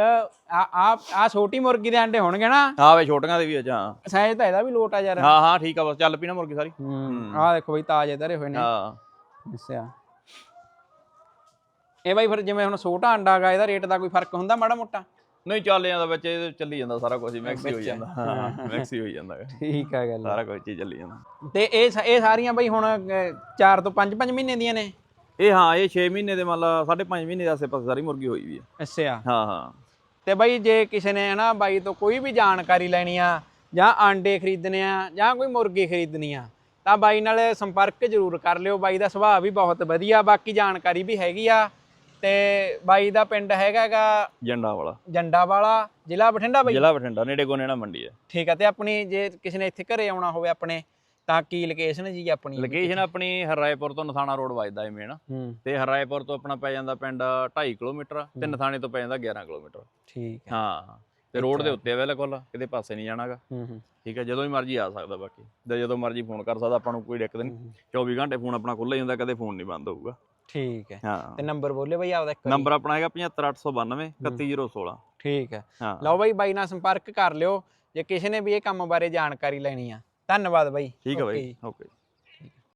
ਆ ਆ ਆ ਛੋਟੀ ਮੁਰਗੀ ਦੇ ਅੰਡੇ ਹੋਣਗੇ ਨਾ। ਹਾਂ ਵੇ ਛੋਟੀਆਂ ਦੇ ਵੀ ਆ ਹਾਂ ਸਾਈਜ਼ ਤਾਂ ਇਹਦਾ ਵੀ ਲੋਟ ਆ ਯਾਰ। ਹਾਂ ਹਾਂ ਠੀਕ ਆ ਬਸ ਚੱਲ ਪੀ ਨਾ ਮੁਰਗੀ ਸਾਰੀ। ਹੂੰ ਆ ਦੇਖੋ ਬਈ ਤਾਜ਼ੇ ਧਰੇ ਹੋਏ ਨੇ। ਹਾਂ। ਅੱਛਾ। ਇਹ ਬਾਈ ਫਿਰ ਜਿਵੇਂ ਹੁਣ ਛੋਟਾ ਅੰਡਾ ਹੈਗਾ ਇਹਦਾ ਰੇਟ ਦਾ ਕੋਈ ਫ਼ਰਕ ਹੁੰਦਾ ਮਾੜਾ ਮੋਟਾ? ਨਹੀਂ ਚੱਲ ਜਾਂਦਾ ਵਿੱਚ ਇਹ ਚੱਲੀ ਜਾਂਦਾ ਸਾਰਾ ਕੁਝ ਮੈਕਸੀ ਹੋਈ ਵਿੱਚ। ਜਾਂਦਾ। ਹਾਂ ਮੈਕਸੀ ਹੋਈ ਜਾਂਦਾ। ਗਾ। ਠੀਕ ਹੈ ਗੱਲ। ਸਾਰਾ ਕੁਝ ਹੀ ਚੱਲੀ ਜਾਂਦਾ। ਤੇ ਇਹ ਸ- ਇਹ ਸਾਰੀਆਂ ਬਈ ਹੁਣ 4 ਤੋਂ 5 5 ਮਹੀਨੇ ਦੀਆਂ ਨੇ? ਇਹ ਹਾਂ ਇਹ 6 ਮਹੀਨੇ ਦੇ ਮੰਨ ਲਾ 5.5 ਮਹੀਨੇ ਦੇ ਆਸੇ ਪਾਸੇ ਸਾਰੀ ਮੁਰਗੀ ਹੋਈ ਵੀ ਆ। ਅੱਛਾ। ਹਾਂ ਹਾਂ। ਤੇ ਬਾਈ ਜੇ ਕਿਸੇ ਨੇ ਹਨਾ ਬਾਈ ਤੋਂ ਕੋਈ ਵੀ ਜਾਣਕਾਰੀ ਲੈਣੀ ਆ ਜਾਂ ਆਂਡੇ ਖਰੀਦਣੇ ਆ ਜਾਂ ਕੋਈ ਮੁਰਗੀ ਖਰੀਦਣੀ ਆ ਤਾਂ ਬਾਈ ਨਾਲ ਸੰਪਰਕ ਜ਼ਰੂਰ ਕਰ ਲਿਓ। ਬਾਈ ਦਾ ਸੁਭਾਅ ਵੀ ਬਹੁਤ ਵਧੀਆ ਬਾਕੀ ਜਾਣਕਾਰੀ ਵੀ ਹੈਗੀ ਆ। ਤੇ ਬਾਈ ਦਾ ਪਿੰਡ ਹੈਗਾਗਾ ਜੰਡਾ ਵਾਲਾ ਜੰਡਾ ਵਾਲਾ ਜ਼ਿਲ੍ਹਾ ਬਠਿੰਡਾ ਬਾਈ? ਜ਼ਿਲ੍ਹਾ ਬਠਿੰਡਾ ਨੇੜੇ ਗੋਨੇੜਾ ਮੰਡੀ ਹੈ। ਠੀਕ ਆ ਤੇ ਆਪਣੀ ਜੇ ਕਿਸੇ ਨੇ ਇੱਥੇ ਘਰੇ ਆਉਣਾ ਹੋਵੇ ਆਪਣੇ ਤਾਂ ਕੀ ਲੋਕੇਸ਼ਨ ਜੀ ਆਪਣੀ? ਲੋਕੇਸ਼ਨ ਆਪਣੀ ਹਰਾਏਪੁਰ ਤੋਂ ਨਥਾਣਾ ਰੋਡ ਵੱਜਦਾ ਹੈ ਮੇਨ। ਹੂੰ। ਤੇ ਹਰਾਏਪੁਰ ਤੋਂ ਆਪਣਾ ਪੈ ਜਾਂਦਾ ਪਿੰਡ 2.5 ਕਿਲੋਮੀਟਰ ਤੇ ਨਥਾਣੇ ਤੋਂ ਪੈ ਜਾਂਦਾ 11 ਕਿਲੋਮੀਟਰ। ਠੀਕ ਹੈ ਹਾਂ ਤੇ ਰੋਡ ਦੇ ਉੱਤੇ ਬਿਲਕੁਲ ਕਿਤੇ ਪਾਸੇ ਨਹੀਂ ਜਾਣਾਗਾ। ਠੀਕ ਹੈ ਜਦੋਂ ਵੀ ਮਰਜ਼ੀ ਆ ਸਕਦਾ ਬਾਕੀ। ਤੇ ਜਦੋਂ ਮਰਜ਼ੀ ਫੋਨ ਕਰ ਸਕਦਾ ਆਪਾਂ ਨੂੰ ਕੋਈ ਦਿੱਕਤ ਨਹੀਂ। 24 ਘੰਟੇ ਫੋਨ ਆਪਣਾ ਖੁੱਲ੍ਹਾ ਹੀ ਹੁੰਦਾ ਕਦੇ ਫੋਨ ਨਹੀਂ ਬੰਦ ਹੋਊਗਾ। ਠੀਕ ਹੈ। ਹਾਂ। ਤੇ ਨੰਬਰ ਬੋਲੇ ਬਾਈ ਆਪਦਾ ਇੱਕ ਵਾਰੀ। ਨੰਬਰ ਆਪਣਾ ਹੈਗਾ 75892 31016 ਠੀਕ ਹੈ। ਹਾਂ। ਲਓ ਬਾਈ ਬਾਈ ਨਾਲ ਸੰਪਰਕ ਕਰ ਲਿਓ। ਜੇ ਕਿਸੇ ਨੇ ਵੀ ਇਹ ਕੰਮ ਬਾਰੇ ਜਾਣਕਾਰੀ ਲੈਣੀ ਆ। ਧੰਨਵਾਦ ਬਾਈ। ਠੀਕ ਹੈ ਬਾਈ। ਓਕੇ